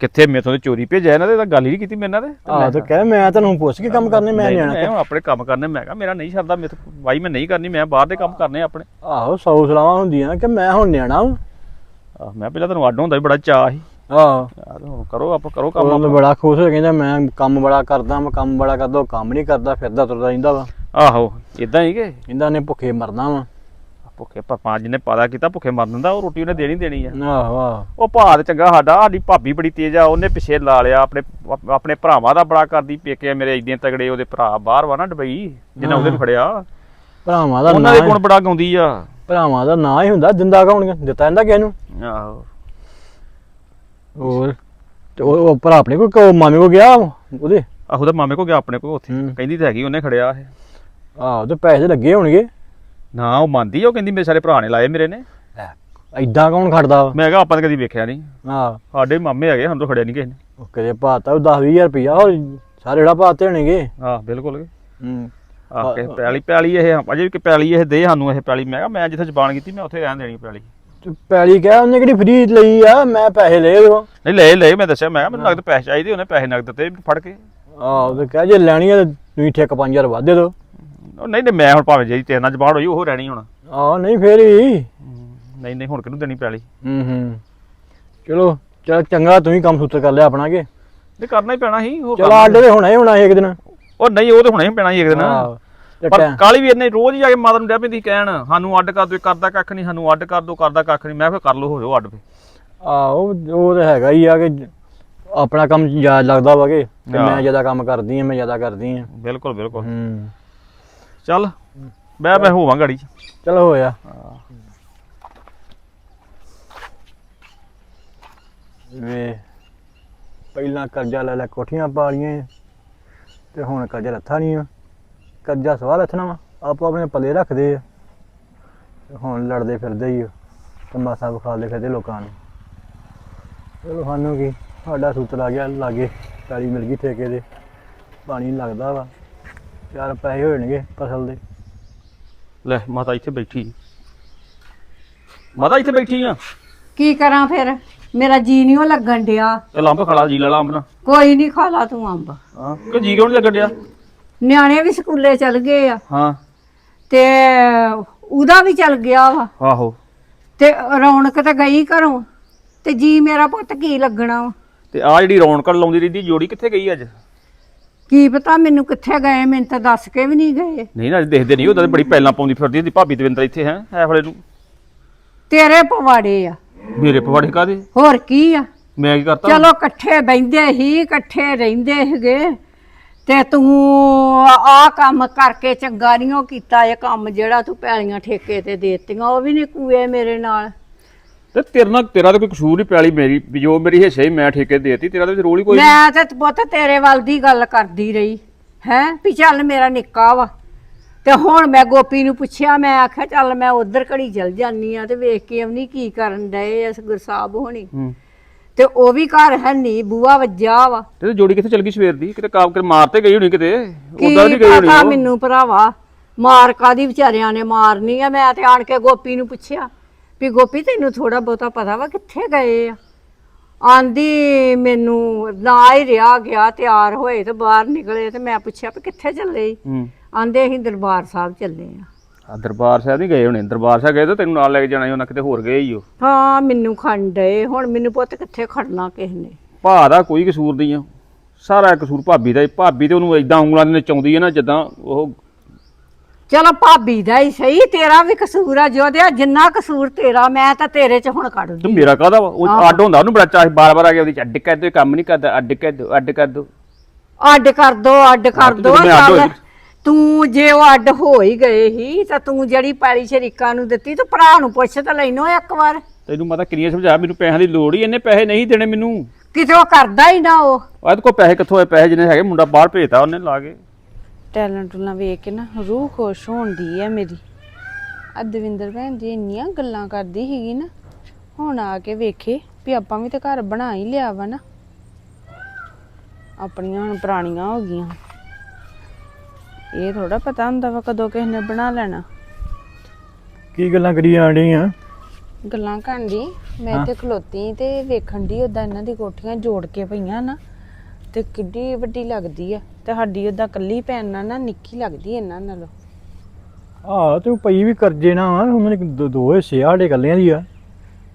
ਕਿੱਥੇ ਮੇਥੋਂ ਤੇ ਚੋਰੀ ਭੇਜਿਆ ਇਹਨਾਂ ਦੇ ਤਾਂ ਗੱਲ ਹੀ ਨਹੀਂ ਕੀਤੀ ਮੇਰੇ ਨਾਲ ਤੇ। ਆਹ ਤੇ ਕਹਿ ਮੈਂ ਤੈਨੂੰ ਪੁੱਛ ਕੇ ਕੰਮ ਕਰਨੇ ਮੈਂ ਨਹੀਂ, ਨਿਆਣਾ ਮੈਂ ਹੁਣ ਆਪਣੇ ਕੰਮ ਕਰਨੇ ਮੈਂ ਕਿਹਾ ਮੇਰਾ ਨਹੀਂ ਸਰਦਾ ਮੇਰੇ ਤੋਂ ਵਾਈ ਮੈਂ ਨਹੀਂ ਕਰਨੀ ਮੈਂ ਬਾਹਰ ਦੇ ਕੰਮ ਕਰਨੇ ਆਪਣੇ। ਆਹੋ ਸੌ ਸਲਾਵਾਂ ਹੁੰਦੀਆਂ ਕਿ ਮੈਂ ਹੁਣ ਨਿਆਣਾ ਵਾਂ। ਆਹ, ਮੈਂ ਪਹਿਲਾਂ ਤੈਨੂੰ ਅੱਡ ਹੁੰਦਾ ਸੀ ਬੜਾ ਚਾਹ ਸੀ। ਆਹ। ਯਾਰ ਹੁਣ ਕਰੋ ਆਪ ਕਰੋ ਕੰਮ ਉਹ ਆਪਣਾ। ਬੜਾ ਖੁਸ਼ ਹੋ ਕਹਿੰਦਾ ਮੈਂ ਕੰਮ ਬੜਾ ਕਰਦਾ ਮੈਂ ਕੰਮ ਬੜਾ ਕਰਦਾ ਉਹ ਕੰਮ ਨਹੀਂ ਕਰਦਾ ਫਿਰਦਾ ਤੁਰਦਾ ਰਹਿੰਦਾ ਵਾ। ਆਹੋ ਇਦਾਂ ਹੀ ਕਿ? ਕਹਿੰਦਾ ਨੇ ਭੁੱਖੇ ਮਰਨਾ ਵਾ। ਭੁੱਖੇ ਪਰਪਾਂ ਜਿਹਨੇ ਪਾਦਾ ਕੀਤਾ ਭੁੱਖੇ ਮਰ ਦਿੰਦਾ ਉਹ ਰੋਟੀ ਉਹਨੇ ਦੇਣੀ ਦੇਣੀ ਆ। ਆਹੋ ਆਹੋ। ਉਹ ਭਾਅ ਤੇ ਚੰਗਾ ਸਾਡਾ ਸਾਡੀ ਭਾਬੀ ਬੜੀ ਤੇਜ਼ ਆ ਉਹਨੇ ਪਿੱਛੇ ਲਾ ਲਿਆ ਆਪਣੇ ਆਪ- ਆਪਣੇ ਭਰਾਵਾਂ ਦਾ ਬੜਾ ਕਰਦੀ ਪੇਕੇ ਮੇਰੇ ਇੰਨੇ ਤਗੜੇ ਉਹਦੇ ਭਰਾ ਬਾਹਰ ਵਾ ਨਾ ਦੁਬਈ ਜਿਹਨਾਂ ਉਹਦੇ ਨੂੰ ਫੜਿਆ। ਭਰਾਵਾਂ ਦਾ ਉਹਨਾਂ ਨਾਂ ਦੇ ਗੁਣ ਬੜਾ ਗਾਉਂਦੀ ਆ। ਭਰਾਵਾਂ ਦਾ ਨਾਂ ਹੀ ਹੁੰਦਾ ਦਿੱਤਾ ਜਾਂਦਾ ਕਿਸੇ ਨੂੰ। ਆਹੋ। ਹੋਰ? ਤੇ ਉਹ ਉਹ ਭਰਾ ਆਪਣੇ ਕੋ ਕੋ ਮਾਮੇ ਕੋ ਗਿਆ ਉਹਦੇ? ਆਹੋ ਉਹਦੇ ਮਾਮੇ ਕੋ ਗਿਆ ਆਪਣੇ ਕੋ ਉੱਥੇ। ਹੂੰ। ਕਹਿੰਦੀ ਤਾਂ ਹੈਗੀ ਉਹਨੇ ਖੜਿਆ ਇਹ। ਆਹੋ ਤੇ ਪੈਸੇ ਲੱਗੇ ਹੋਣਗੇ। ਨਾ ਉਹ ਮੰਨਦੀ ਆ ਉਹ ਕਹਿੰਦੀ ਮੇਰੇ ਸਾਰੇ ਭਰਾ ਨੇ ਲਾਏ ਮੇਰੇ ਨੇ। ਐਦਾਂ ਕੌਣ ਖੜਦਾ ਵਾ? ਮੈਂ ਕਿਹਾ ਆਪਾਂ ਤਾਂ ਕਦੀ ਵੇਖਿਆ ਨਹੀਂ। ਆਹ। ਸਾਡੇ ਮਾਮੇ ਹੈਗੇ ਸਾਨੂੰ ਤਾਂ ਖੜਿਆ ਨਹੀਂ ਕਿਸੇ ਨੇ। ਉਹ ਕਦੇ ਭਾਤਾ ਉਹ 10 20000 ਰੁਪਇਆ ਹੋਰ ਸਾਰੇ ਜਿਹੜਾ ਭਾਤੇ ਹੋਣਗੇ। ਆਹ ਬਿਲਕੁਲ। ਹੂੰ। ਆਹ। ਕੇ ਪੈਲੀ ਪੈਲੀ ਇਹ ਅਜੇ ਵੀ ਕਿ ਪੈਲੀ ਇਹ ਦੇ ਸਾਨੂੰ ਇਹ ਪੈਲੀ। ਮੈਂ ਕਿਹਾ ਮੈਂ ਜਿੱਥੇ ਜ਼ਬਾਨ ਕੀਤੀ ਮੈਂ ਉੱਥੇ ਰਹਿਣ ਦੇਣੀ ਪੈਲੀ। ਪੈਲੀ ਕਹਿ ਉਹਨੇ ਕਿਹੜੀ ਫਰੀ ਲਈ ਆ? ਮੈਂ ਪੈਸੇ ਲਏ ਉਹ ਨਹੀਂ ਲੈ ਲੈ ਮੈਂ ਦੱਸਿਆ ਮੈਂ ਕਿਹਾ ਮੈਨੂੰ ਨਗਦ ਪੈਸੇ ਚਾਹੀਦੇ ਉਹਨੇ ਪੈਸੇ ਨਗਦ ਦਿੱਤੇ ਫੜ ਕੇ। ਆਹੋ ਤੇ ਕਹਿ ਜੇ ਲੈਣੀ ਆ ਤੇ ਤੁਸੀਂ ਠੇਕ 5000 ਵੱਧ ਦੇ ਦਿਓ। ਉਹ ਨਹੀਂ ਨਹੀਂ ਮੈਂ ਹੁਣ ਭਾਵੇਂ ਜੇ ਤੇਰੇ ਨਾਲ ਜ਼ਬਾਨ ਹੋਈ ਉਹ ਰਹਿਣੀ ਹੁਣ। ਆਹ ਨਹੀਂ ਫੇਰ ਵੀ। ਨਹੀਂ ਨਹੀਂ ਹੁਣ ਕਿਹਨੂੰ ਦੇਣੀ ਪੈਲੀ? ਹੂੰ ਹੂੰ। ਚਲੋ ਚਲ ਚੰਗਾ ਤੁਸੀਂ ਕੰਮ ਸੂਤਰ ਕਰ ਲਿਆ ਆਪਣਾ ਕੇ। ਨਹੀਂ ਕਰਨਾ ਹੀ ਪੈਣਾ ਸੀ ਹੋਰ ਚਲ ਆਡੇ ਤੇ ਹੋਣਾ ਹੀ ਹੋਣਾ ਇੱਕ ਦਿਨ। ਉਹ ਨਹੀਂ ਉਹ ਤੇ ਹੁਣੇ ਹੀ ਪੈਣਾ ਸੀ ਇੱਕ ਦਿਨ। ਆਹੋ। ਪਰ ਕਾਲੀ ਵੀ ਇਹਨੇ ਰੋਜ਼ ਹੀ ਜਾ ਕੇ ਮਾਤਾ ਨੂੰ ਡੈ ਪੈਂਦੀ ਕਹਿਣ ਸਾਨੂੰ ਅੱਡ ਕਰ ਦੋ ਕਰਦਾ ਕੱਖ ਨਹੀਂ ਸਾਨੂੰ ਅੱਡ ਕਰ ਦੋ ਕਰਦਾ ਕੱਖ ਨਹੀਂ। ਮੈਂ ਕਿਹਾ ਕਰ ਲੋ ਹੋ ਜਾਓ ਅੱਡ ਫੇ ਆਹੋ ਉਹ ਤਾਂ ਹੈਗਾ ਹੀ ਆ ਕਿ ਆਪਣਾ ਕੰਮ ਜ਼ਿਆਦਾ ਲੱਗਦਾ ਵਾ ਕਿ। ਮੈਂ ਜ਼ਿਆਦਾ ਕੰਮ ਕਰਦੀ ਆ ਮੈਂ ਜ਼ਿਆਦਾ ਕਰਦੀ ਆ। ਬਿਲਕੁਲ ਬਿਲਕੁਲ। ਹੂੰ। ਚੱਲ ਮੈਂ ਮੈਂ ਹੋਵਾਂ ਗਾੜੀ 'ਚ। ਚਲੋ ਹੋਇਆ ਵੇ ਪਹਿਲਾਂ ਕਰਜ਼ਾ ਲੈ ਲੈ ਕੋਠੀਆਂ ਪਾ ਲਈਆਂ ਤੇ ਹੁਣ ਕਰਜ਼ਾ ਲੱਥਾ ਨਹੀਂ ਆ। ਕਰਜ਼ਾ ਸਵਾਲ ਲੱਥਣਾ ਵਾ ਆਪੋ ਆਪਣੇ ਪੱਲੇ ਰੱਖਦੇ ਆ। ਤੇ ਹੁਣ ਲੜਦੇ ਫਿਰਦੇ ਹੀ ਆ ਤਮਾਸ਼ਾ ਵਿਖਾਲਦੇ ਫਿਰਦੇ ਲੋਕਾਂ ਨੂੰ। ਚਲੋ ਸਾਨੂੰ ਕੀ ਸਾਡਾ ਸੂਤਰ ਆ ਗਿਆ ਲਾਗੇ ਪੈਲੀ ਮਿਲ ਗਈ ਠੇਕੇ ਦੇ ਪਾਣੀ ਲੱਗਦਾ ਵਾ ਚਾਰ ਪੈਸੇ ਹੋਣਗੇ ਫਸਲ ਦੇ। ਲੈ ਮਾਤਾ ਇੱਥੇ ਬੈਠੀ ਮਾਤਾ ਇੱਥੇ ਬੈਠੀ ਆ। ਕੀ ਕਰਾਂ ਫਿਰ? ਮੇਰਾ ਜੀ ਨਹੀਂ ਉਹ ਲੱਗਣ ਡਿਆ। ਇਹ ਲੰਬ ਖੜਾ ਜੀ ਲੜਾ ਅੰਬਨਾ ਕੋਈ ਨਹੀਂ ਖਾ ਲਾ ਤੂੰ ਅੰਬ। ਹਾਂ ਕਿ ਜੀ ਕਿਉਂ ਨੀ ਲੱਗਣ ਡਿਆ? ਨਿਆਣੇ ਵੀ ਸਕੂਲੇ ਚਲ ਗਏ ਆ। ਹਾਂ। ਤੇ ਉਹਦਾ ਵੀ ਚਲ ਗਿਆ ਵਾ। ਆਹੋ। ਤੇ ਰੌਣਕ ਤਾਂ ਗਈ ਘਰੋਂ। ਤੇ ਜੀ ਮੇਰਾ ਪੁੱਤ ਕੀ ਲੱਗਣਾ ਵਾ। ਤੇ ਆ ਜਿਹੜੀ ਰੌਣਕ ਲਾਉਂਦੀ ਰਹਿੰਦੀ ਜੋੜੀ ਕਿੱਥੇ ਗਈ ਅੱਜ? ਕੀ ਪਤਾ ਮੈਨੂੰ ਕਿੱਥੇ ਗਏ ਮੈਨੂੰ ਤਾਂ ਦੱਸ ਕੇ ਵੀ ਨਹੀਂ ਗਏ। ਨਹੀਂ ਨਾ ਅੱਜ ਦੇਖਦੇ ਨਹੀਂ ਉਹਦਾ ਤੇ ਬੜੀ ਪਹਿਲਾਂ ਪਾਉਂਦੀ ਫਿਰਦੀ ਹੁੰਦੀ ਭਾਬੀ ਦਵਿੰਦਰ ਇੱਥੇ ਹੈ ਐ ਫਲੇ ਨੂੰ। ਤੇਰੇ ਪਵਾੜੇ ਆ। ਮੇਰੇ ਪਵਾੜੇ ਕਾਦੇ ਹੋਰ ਕੀ ਆ? ਮੈਂ ਕੀ ਕਰਤਾ? ਚਲੋ ਇਕੱਠੇ ਬੈੰਦੇ ਹੀ ਇਕੱਠੇ ਰਹਿੰਦੇ ਹੈਗੇ। ਤੇ ਤੂੰ ਆ ਕੰਮ ਕਰਕੇ ਚੰਗਾ ਨਹੀਂ ਉਹ ਕੀਤਾ ਇਹ ਕੰਮ ਜਿਹੜਾ ਤੂੰ ਪੈਲੀਆਂ ਠੇਕੇ ਤੇ ਦੇਤੀਆਂ ਉਹ ਵੀ ਨਹੀਂ ਕੂਏ ਮੇਰੇ ਨਾਲ। ਤੇ ਤੇਰੇ ਨਾਲ ਤੇਰਾ ਤਾਂ ਕੋਈ ਕਸੂਰ ਨਹੀਂ ਪਿਆਲੀ ਮੇਰੀ ਵੀ ਜੋ ਮੇਰੀ ਹਿੱਸੇ ਹੀ ਮੈਂ ਠੇਕੇ ਦੇਤੀ ਤੇਰਾ ਤਾਂ ਵਿੱਚ ਰੋਲ ਹੀ ਕੋਈ। ਮੈਂ ਤੇ ਪੁੱਤ ਤੇਰੇ ਵੱਲ ਦੀ ਗੱਲ ਕਰਦੀ ਰਹੀ ਹੈ ਵੀ ਚੱਲ ਮੇਰਾ ਨਿੱਕਾ ਵਾ। ਤੇ ਹੁਣ ਮੈਂ ਗੋਪੀ ਨੂੰ ਪੁੱਛਿਆ ਮੈਂ ਆਖਿਆ ਚੱਲ ਮੈਂ ਉਧਰ ਘੜੀ ਚਲ ਜਾਨੀ ਆ ਤੇ ਵੇਖ ਕੇ ਆਉਣੀ ਕੀ ਕਰਨ ਡਏ ਇਸ ਗੁਰਸਾਹਿਬ ਹੋਣੀ। ਹੂੰ। ਤੇ ਉਹ ਵੀ ਘਰ ਹੈ ਨਹੀਂ ਬੂਆ ਵੱਜਾ ਵਾ। ਤੇ ਜੋੜੀ ਕਿੱਥੇ ਚਲ ਗਈ ਸਵੇਰ ਦੀ? ਕਿਤੇ ਕਾਮ ਕਰ ਮਾਰ ਤੇ ਗਈ ਹੋਣੀ ਕਿਤੇ? ਕੀ ਉਦਾਂ ਨਹੀਂ ਗਈ ਹੋਣੀ ਪਤਾ ਉਹ। ਮੈਨੂੰ ਭਰਾਵਾ ਮਾਰ ਕਾਦੀ ਵਿਚਾਰਿਆਂ ਨੇ ਮਾਰਨੀ ਆ? ਮੈਂ ਤੇ ਆਣ ਕੇ ਗੋਪੀ ਨੂੰ ਪੁੱਛਿਆ ਵੀ ਗੋਪੀ ਤੈਨੂੰ ਥੋੜਾ ਬਹੁਤਾ ਪਤਾ ਵਾ ਕਿੱਥੇ ਗਏ ਆ? ਆਂਦੀ ਮੈਨੂੰ ਨਾ ਹੀ ਰਿਹਾ ਗਿਆ ਤਿਆਰ ਹੋਏ ਤੇ ਬਾਹਰ ਨਿਕਲੇ ਤੇ ਮੈਂ ਪੁੱਛਿਆ ਵੀ ਕਿੱਥੇ ਚੱਲੇ? ਹੂੰ। ਆਂਦੇ ਅਸੀਂ ਦਰਬਾਰ ਸਾਹਿਬ ਚੱਲੇ ਆ। ਆ ਦਰਬਾਰ ਸਾਹਿਬ ਨਹੀਂ ਗਏ ਹੋਣੇ। ਦਰਬਾਰ ਸਾਹਿਬ ਗਏ ਤਾਂ ਤੈਨੂੰ ਨਾਲ ਲੈ ਕੇ ਜਾਣਾ ਸੀ ਉਹਨਾਂ ਕਿਤੇ ਹੋਰ ਗਏ ਹੀ ਉਹ ਹਾਂ ਮੈਨੂੰ ਖੰਡ ਡਏ ਹੁਣ ਮੈਨੂੰ ਪੁੱਤ ਕਿੱਥੇ ਖੜਨਾ ਕਿਸ ਨੇ? ਭਾ ਦਾ ਕੋਈ ਕਸੂਰ ਨਹੀਂ ਆ। ਸਾਰਾ ਕਸੂਰ ਭਾਬੀ ਦਾ ਹੀ ਭਾਬੀ ਤੇ ਉਹਨੂੰ ਇਦਾਂ ਉਂਗਲਾਂ ਦੇ ਨਚਾਉਂਦੀ ਹੈ ਨਾ ਜਦਾਂ ਉਹ ਚਲੋ ਭਾਬੀ ਦਾ ਹੀ ਸਹੀ ਤੇਰਾ ਵੀ ਕਸੂਰ ਆ। ਜੋਦਿਆ ਜਿੰਨਾ ਕਸੂਰ ਤੇਰਾ ਮੈਂ ਤਾਂ ਤੇਰੇ 'ਚ ਹੁਣ ਕੱਢ ਤੇ ਦੂੰ ਮੇਰਾ ਕਾਹਦਾ ਵਾ? ਉਹ ਅੱਡ ਹੁੰਦਾ ਉਹਨੂੰ ਬੜਾ ਚਾਹ ਬਾਰ-ਬਾਰ ਆ ਕੇ ਉਹਦੀ ਅੱਡ ਕਰ ਦੋ ਕੰਮ ਨਹੀਂ ਕਰਦਾ ਅੱਡ ਕਰ ਦੋ ਅੱਡ ਕਰ ਦੋ ਅੱਡ ਕਰ ਦੋ ਅੱਡ ਕਰ ਦੋ ਜਦੋਂ ਮੈਂ ਅੱਡ ਚੱਲ। ਹੋਈ। ਤੂੰ ਜੇ ਉਹ ਅੱਡ ਹੋ ਹੀ ਗਏ ਹੀ ਤਾਂ ਤੂੰ ਜਿਹੜੀ ਪੈਲੀ ਸ਼ਰੀਕਾਂ ਨੂੰ ਦਿੱਤੀ ਤੂੰ ਭਰਾ ਨੂੰ ਪੁੱਛ ਤਾਂ ਲੈਨੋ ਇੱਕ ਵਾਰ। ਤੈਨੂੰ ਮੈਂ ਤਾਂ ਕਿੰਨੀਆਂ ਸਮਝਾਇਆ ਮੈਨੂੰ ਪੈਸਿਆਂ ਦੀ ਲੋੜ ਹੀ ਇੰਨੇ ਪੈਸੇ ਨਹੀਂ ਦੇਣੇ ਮੈਨੂੰ। ਕਿਤੇ ਉਹ ਕਰਦਾ ਹੀ ਨਾ ਉਹ। ਉਹਦੇ ਕੋਲ ਪੈਸੇ ਕਿੱਥੋਂ ਆਏ ਪੈਸੇ ਜਿੰਨੇ ਹੈਗੇ ਮੁੰਡਾ ਬਾਹਰ ਭੇਜਤਾ ਉਹਨੇ ਲਾ ਕੇ। ਟੈਲੈਂਟ ਟੂਲਾਂ ਵੇਖ ਕੇ ਨਾ ਰੂਹ ਖੁਸ਼ ਹੁੰਦੀ ਹੈ ਮੇਰੀ। ਆ ਦਵਿੰਦਰ ਭੈਣ ਜੀ ਇੰਨੀਆਂ ਗੱਲਾਂ ਕਰਦੀ ਸੀਗੀ ਨਾ ਹੁਣ ਆ ਕੇ ਵੇਖੇ ਵੀ ਆਪਾਂ ਵੀ ਤਾਂ ਘਰ ਬਣਾ ਹੀ ਲਿਆ ਵਾ ਨਾ। ਆਪਣੀਆਂ ਹੁਣ ਪੁਰਾਣੀਆਂ ਹੋ ਗਈਆਂ। ਇਹ ਥੋੜਾ ਪਤਾ ਹੁੰਦਾ ਵਾ ਕਦੋਂ ਕਿਸੇ ਨੇ ਬਣਾ ਲੈਣਾ। ਕੀ ਗੱਲਾਂ ਕਰੀ ਜਾਂਦੀ ਆ? ਗੱਲਾਂ ਕਰਨ ਦੀ ਮੈਂ ਤੇ ਖਲੋਤੀ ਤੇ ਵੇਖਣ ਦੀ ਉਦਾਂ ਇਹਨਾਂ ਦੀ ਕੋਠੀਆਂ ਜੋੜ ਕੇ ਪਈਆਂ ਨਾ ਤੇ ਕਿੱਡੀ ਵੱਡੀ ਲੱਗਦੀ ਆ। ਤੇ ਸਾਡੀ ਉਦਾਂ ਕੱਲੀ ਭੈਣ ਨਾਲ ਨਾ ਨਿੱਕੀ ਲੱਗਦੀ ਇਹਨਾਂ ਨਾਲੋਂ। ਆਹ ਤੂੰ ਪਈ ਵੀ ਕਰਜੇ ਨਾ ਉਹਨਾਂ ਨੇ ਦੋ- ਹਿੱਸੇ ਆ ਸਾਡੇ ਕੱਲਿਆਂ ਦੀ ਆ।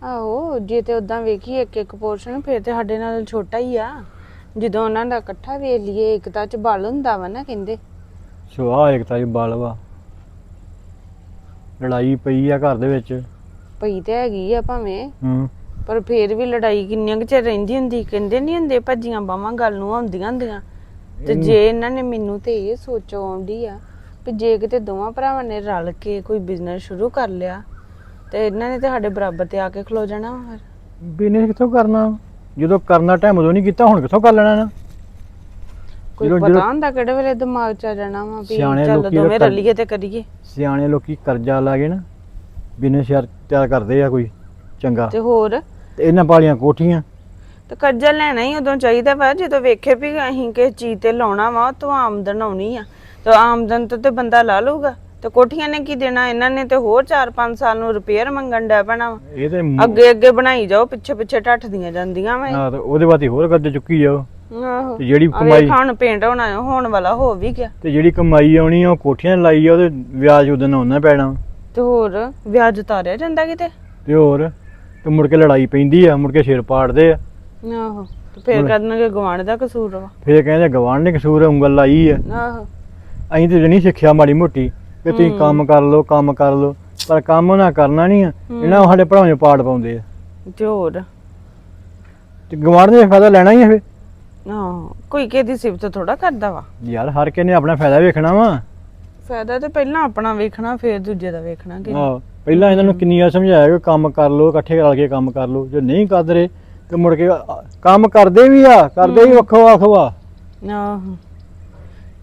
ਆਹੋ ਜੇ ਤੇ ਉਦਾਂ ਵੇਖੀ ਇੱਕ ਇੱਕ ਪੋਰਸ਼ਨ ਫਿਰ ਤੇ ਸਾਡੇ ਨਾਲ ਛੋਟਾ ਹੀ ਆ। ਜਦੋਂ ਉਹਨਾਂ ਦਾ ਇਕੱਠਾ ਵੇਖ ਲਈਏ ਇੱਕ ਤਾਂ ਚ ਬਲ ਹੁੰਦਾ ਵਾ ਨਾ ਕਹਿੰਦੇ। ਸੋ ਆ ਇੱਕ ਤਾਂ ਇਹ ਬਲ ਵਾ। ਲੜਾਈ ਪਈ ਆ ਘਰ ਦੇ ਵਿੱਚ। ਪਈ ਤੇ ਹੈਗੀ ਆ ਭਾਵੇਂ। ਹੂੰ। ਪਰ ਫੇਰ ਵੀ ਲੜਾਈ ਕਿੰਨੀਆਂ ਕੁ ਚਿਰ ਰਹਿੰਦੀ ਹੁੰਦੀ ਕਹਿੰਦੇ ਨਹੀਂ ਹੁੰਦੇ ਭੱਜੀਆਂ ਬਾਵਾਂ ਗੱਲ ਨੂੰ ਆਉਂਦੀਆਂ ਹੁੰਦੀਆਂ। ਤੇ ਜੇ ਇਹਨਾਂ ਨੇ ਮੈਨੂੰ ਤੇ ਇਹ ਸੋਚ ਆਉਂਦੀ ਆ ਕਿ ਜੇ ਕਿਤੇ ਦੋਵਾਂ ਭਰਾਵਾਂ ਨੇ ਰਲ ਕੇ ਕੋਈ ਬਿਜ਼ਨਸ ਸ਼ੁਰੂ ਕਰ ਲਿਆ ਤੇ ਇਹਨਾਂ ਨੇ ਤੇ ਸਾਡੇ ਬਰਾਬਰ ਤੇ ਆ ਕੇ ਖਲੋ ਜਾਣਾ ਫਿਰ ਬਿਜ਼ਨਸ ਕਿੱਥੋਂ ਕਰਨਾ? ਜਦੋਂ ਕਰਨਾ ਟਾਈਮ ਉਦੋਂ ਨਹੀਂ ਕੀਤਾ ਹੁਣ ਕਿੱਥੋਂ ਕਰ ਲੈਣਾ ਨਾ ਕੋਈ ਜਦੋਂ- ਪਤਾ ਹੁੰਦਾ ਕਿਹੜੇ ਵੇਲੇ ਦਿਮਾਗ 'ਚ ਆ ਜਾਣਾ ਵਾ ਵੀ ਸਿਆਣੇ ਚੱਲ ਲੋਕੀ ਦੋਵੇਂ ਤਾਂ- ਰਲੀਏ ਤੇ ਕਰੀਏ। ਸਿਆਣੇ ਲੋਕੀ ਕਰਜ਼ਾ ਲਾ ਕੇ ਨਾ ਬਿਜ਼ਨਸ ਯਾਰ ਤਿਆਰ ਕਰਦੇ ਆ ਕੋਈ ਚੰਗਾ। ਤੇ ਹੋਰ? ਤੇ ਇਹਨਾਂ ਪਾਲੀਆਂ ਕੋਠੀਆਂ। ਤੇ ਕਰਜ਼ਾ ਲੈਣਾ ਹੀ ਉਦੋਂ ਚਾਹੀਦਾ ਵਾ ਜਦੋਂ ਵੇਖੇ ਵੀ ਅਸੀਂ ਕਿਸ ਚੀਜ਼ ਤੇ ਲਾਉਣਾ ਵਾ ਤੋਂ ਆਮਦਨ ਆਉਣੀ ਆ। ਤੇ ਆਮਦਨ ਤੋਂ ਤੇ ਬੰਦਾ ਲਾ ਲਊਗਾ। ਤੇ ਕੋਠੀਆਂ ਨੇ ਕੀ ਦੇਣਾ? ਇਹਨਾਂ ਨੇ ਤੇ ਹੋਰ 4-5 ਸਾਲ ਨੂੰ ਰਿਪੇਅਰ ਮੰਗਣ ਡੈ ਪੈਣਾ ਵਾ। ਇਹ ਤੇ ਮ- ਅੱਗੇ ਅੱਗੇ ਬਣਾਈ ਜਾਓ ਪਿੱਛੇ ਪਿੱਛੇ ਟੱਟਦੀਆਂ ਜਾਂਦੀਆਂ ਵਾ ਹਾਂ ਤੇ ਉਹਦੇ ਬਾਅਦ ਹੀ ਹੋਰ ਕਰਜ਼ਾ ਚੁੱਕੀ ਜਾਓ। ਆਹੋ। ਤੇ ਜਿਹੜੀ ਕਮਾਈ ਖਾਣ ਪੇਂਟ ਹੋਣਾ ਹੋਣ ਵਾਲਾ ਹੋ ਵੀ ਗਿਆ। ਤੇ ਜਿਹੜੀ ਕਮਾਈ ਆਉਣੀ ਆ ਉਹ ਕੋਠੀਆਂ ਲਾਈ ਆ ਉਹਦੇ ਵਿਆਜ ਉਹਦੇ ਨਾਲ ਉਹਨਾਂ ਪੈਣਾ। ਤੇ ਹੋਰ ਵਿਆਜ ਉਤਾਰਿਆ ਜਾਂਦਾ ਕਿਤੇ? ਤੇ ਹੋਰ ਤੇ ਮੁੜ ਕੇ ਲੜਾਈ ਪੈਂਦੀ ਆ ਮੁੜ ਕੇ ਸਿਰ ਪਾੜਦੇ ਆ। ਆਹੋ ਤੇ ਫੇਰ ਕਰਨਗੇ ਗਵਾਂਢ ਦਾ ਕਸੂਰ ਵਾ। ਫੇਰ ਕਹਿੰਦੇ ਗਵਾਂਢ ਨੇ ਕਸੂਰ ਉਂਗਲ ਲਾਈ ਆ। ਆਹੋ। ਅਸੀਂ ਤੇ ਨਹੀਂ ਸਿੱਖਿਆ ਮਾੜੀ ਮੋਟੀ ਕਿ ਤੁਸੀਂ ਕੰਮ ਕਰ ਲਓ ਕੰਮ ਕਰ ਲਓ। ਪਰ ਕੰਮ ਉਹਨਾਂ ਕਰਨਾ ਨਹੀਂ ਆ ਇਹਨਾਂ ਸਾਡੇ ਭਰਾਵਾਂ ਨੂੰ ਪਾੜ ਪਾਉਂਦੇ ਆ। ਤੇ ਹੋਰ। ਤੇ ਗਵਾਂਢ ਨੇ ਫਾਇਦਾ ਲੈਣਾ ਹੀ ਆ ਫੇ ਆਹੋ ਕੋਈ ਕਿਸੇ ਦੀ ਸਿਫਤ ਥੋੜਾ ਕਰਦਾ ਵਾ। ਯਾਰ ਹਰ ਕਿਸੇ ਨੇ ਆਪਣਾ ਫਾਇਦਾ ਵੇਖਣਾ ਵਾ। ਫਾਇਦਾ ਤੇ ਪਹਿਲਾਂ ਆਪਣਾ ਵੇਖਣਾ ਫੇਰ ਦੂਜੇ ਦਾ ਵੇਖਣਾ ਕਿ ਆਹ ਪਹਿਲਾਂ ਇਹਨਾਂ ਨੂੰ ਕਿੰਨੀ ਵਾਰ ਸਮਝਾਇਆ ਕਿ ਕੰਮ ਕਰ ਲਓ ਇਕੱਠੇ ਰਲ ਕੇ ਕੰਮ ਕਰ ਲਓ। ਜੇ ਨਹੀਂ ਕਰਦੇ ਤੇ ਮੁੜ ਕੇ ਆ- ਕੰਮ ਕਰਦੇ ਵੀ ਆ ਕਰਦੇ ਵੀ ਵੱਖੋ ਵੱਖੋ ਆ ਆਹੋ।